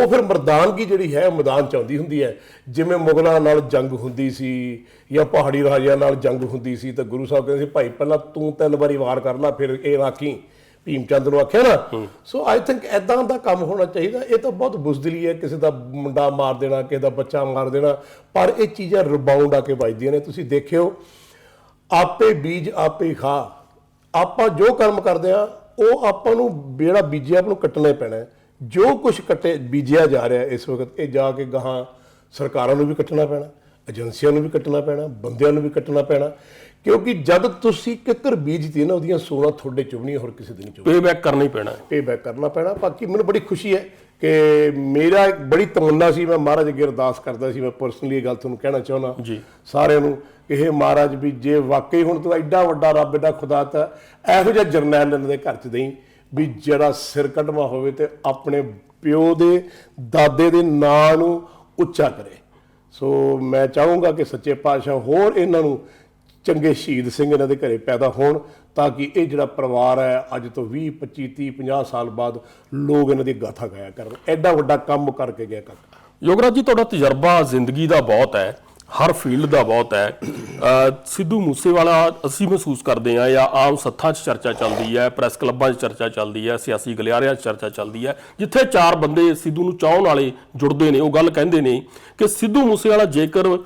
ਉਹ ਫਿਰ ਮਰਦਾਨਗੀ ਜਿਹੜੀ ਹੈ ਉਹ ਮੈਦਾਨ ਚ ਆਉਂਦੀ ਹੁੰਦੀ ਹੈ। ਜਿਵੇਂ ਮੁਗਲਾਂ ਨਾਲ ਜੰਗ ਹੁੰਦੀ ਸੀ ਜਾਂ ਪਹਾੜੀ ਰਾਜਿਆਂ ਨਾਲ ਜੰਗ ਹੁੰਦੀ ਸੀ ਤਾਂ ਗੁਰੂ ਸਾਹਿਬ ਕਹਿੰਦੇ ਸੀ ਭਾਈ ਪਹਿਲਾਂ ਤੂੰ ਤਿੰਨ ਵਾਰੀ ਵਾਰ ਕਰ ਲੈ ਫਿਰ ਇਹ ਰਾਖੀ ਭੀਮ ਚੰਦ ਨੂੰ ਆਖਿਆ ਨਾ। ਸੋ ਆਈ ਥਿੰਕ ਐਦਾਂ ਦਾ ਕੰਮ ਹੋਣਾ ਚਾਹੀਦਾ। ਇਹ ਤਾਂ ਬਹੁਤ ਬੁਜ਼ਦਿਲੀ ਹੈ ਕਿਸੇ ਦਾ ਮੁੰਡਾ ਮਾਰ ਦੇਣਾ ਕਿਸੇ ਦਾ ਬੱਚਾ ਮਾਰ ਦੇਣਾ ਪਰ ਇਹ ਚੀਜ਼ਾਂ ਰਿਬਾਉਂਡ ਆ ਕੇ ਵੱਜਦੀਆਂ ਨੇ। ਤੁਸੀਂ ਦੇਖਿਓ ਆਪੇ ਬੀਜ ਆਪੇ ਖਾ। ਆਪਾਂ ਜੋ ਕਰਮ ਕਰਦੇ ਆ ਉਹ ਆਪਾਂ ਨੂੰ ਜਿਹੜਾ ਬੀਜਿਆ ਆਪ ਨੂੰ ਕੱਟਣਾ ਪੈਣਾ ਹੈ। ਜੋ ਕੁਝ ਕੱਟੇ ਬੀਜਿਆ ਜਾ ਰਿਹਾ ਇਸ ਵਕਤ ਇਹ ਜਾ ਕੇ ਗਾਹਾਂ ਸਰਕਾਰਾਂ ਨੂੰ ਵੀ ਕੱਟਣਾ ਪੈਣਾ ਏਜੰਸੀਆਂ ਨੂੰ ਵੀ ਕੱਟਣਾ ਪੈਣਾ ਬੰਦਿਆਂ ਨੂੰ ਵੀ ਕੱਟਣਾ ਪੈਣਾ ਕਿਉਂਕਿ ਜਦ ਤੁਸੀਂ ਕਿੱਕਰ ਬੀਜਤੀ ਨਾ ਉਹਦੀਆਂ ਸੋਨਾ ਤੁਹਾਡੇ ਚੁਬਣੀਆਂ ਹੋਰ ਕਿਸੇ ਦੀ ਨਹੀਂ ਚੁਬਣੀ ਪੇ ਬੈਕ ਕਰਨਾ ਹੀ ਪੈਣਾ ਹੈ। ਪੇ ਬੈਕ ਕਰਨਾ ਪੈਣਾ ਬਾਕੀ ਮੈਨੂੰ ਬੜੀ ਖੁਸ਼ੀ ਹੈ ਕਿ ਮੇਰਾ ਇੱਕ ਬੜੀ ਤਮੰਨਾ ਸੀ ਮੈਂ ਮਹਾਰਾਜ ਅੱਗੇ ਅਰਦਾਸ ਕਰਦਾ ਸੀ ਮੈਂ ਪਰਸਨਲੀ ਇਹ ਗੱਲ ਤੁਹਾਨੂੰ ਕਹਿਣਾ ਚਾਹੁੰਦਾ ਜੀ। ਸਾਰਿਆਂ ਨੂੰ ਇਹ ਮਹਾਰਾਜ ਵੀ ਜੇ ਵਾਕਈ ਹੁਣ ਤੂੰ ਐਡਾ ਵੱਡਾ ਰੱਬ ਦਾ ਖੁਦਾ ਤਾਂ ਇਹੋ ਜਿਹਾ ਜਰਨੈਲ ਇਹਨਾਂ ਦੇ ਘਰ ਚ ਦੇਈ ਵੀ ਜਿਹੜਾ ਸਿਰ ਕੱਢਵਾ ਹੋਵੇ ਤੇ ਆਪਣੇ ਪਿਓ ਦੇ, ਦਾਦੇ ਦੇ ਨਾਂ ਨੂੰ ਉੱਚਾ ਕਰੇ। ਸੋ ਮੈਂ ਚਾਹੂੰਗਾ ਕਿ ਸੱਚੇ ਪਾਤਸ਼ਾਹ ਹੋਰ ਇਹਨਾਂ ਨੂੰ ਚੰਗੇ ਸ਼ਹੀਦ ਸਿੰਘ ਇਹਨਾਂ ਦੇ ਘਰੇ ਪੈਦਾ ਹੋਣ ਤਾਂ ਕਿ ਇਹ ਜਿਹੜਾ ਪਰਿਵਾਰ ਹੈ, ਅੱਜ ਤੋਂ 20 25 30 50 ਸਾਲ ਬਾਅਦ ਲੋਕ ਇਹਨਾਂ ਦੀ ਗਾਥਾ ਗਾਇਆ ਕਰਨ। ਐਡਾ ਵੱਡਾ ਕੰਮ ਕਰਕੇ ਗਿਆ ਕਾਕਾ। ਯੋਗਰਾਜ ਜੀ, ਤੁਹਾਡਾ ਤਜਰਬਾ ਜ਼ਿੰਦਗੀ ਦਾ ਬਹੁਤ ਹੈ। ਹਰ ਫੀਲਡ ਦਾ ਬਹੁਤ ਹੈ। ਸਿੱਧੂ ਮੂਸੇਵਾਲਾ ਅਸੀਂ ਮਹਿਸੂਸ ਕਰਦੇ ਹਾਂ, ਜਾਂ ਆਮ ਸੱਥਾਂ 'ਚ ਚਰਚਾ ਚੱਲਦੀ ਹੈ, ਪ੍ਰੈਸ ਕਲੱਬਾਂ 'ਚ ਚਰਚਾ ਚੱਲਦੀ ਹੈ, ਸਿਆਸੀ ਗਲਿਆਰਿਆਂ 'ਚ ਚਰਚਾ ਚੱਲਦੀ ਹੈ। ਜਿੱਥੇ ਚਾਰ ਬੰਦੇ ਸਿੱਧੂ ਨੂੰ ਚਾਹਣ ਵਾਲੇ ਜੁੜਦੇ ਨੇ, ਉਹ ਗੱਲ ਕਹਿੰਦੇ ਨੇ ਕਿ ਸਿੱਧੂ ਮੂਸੇਵਾਲਾ ਜੇਕਰ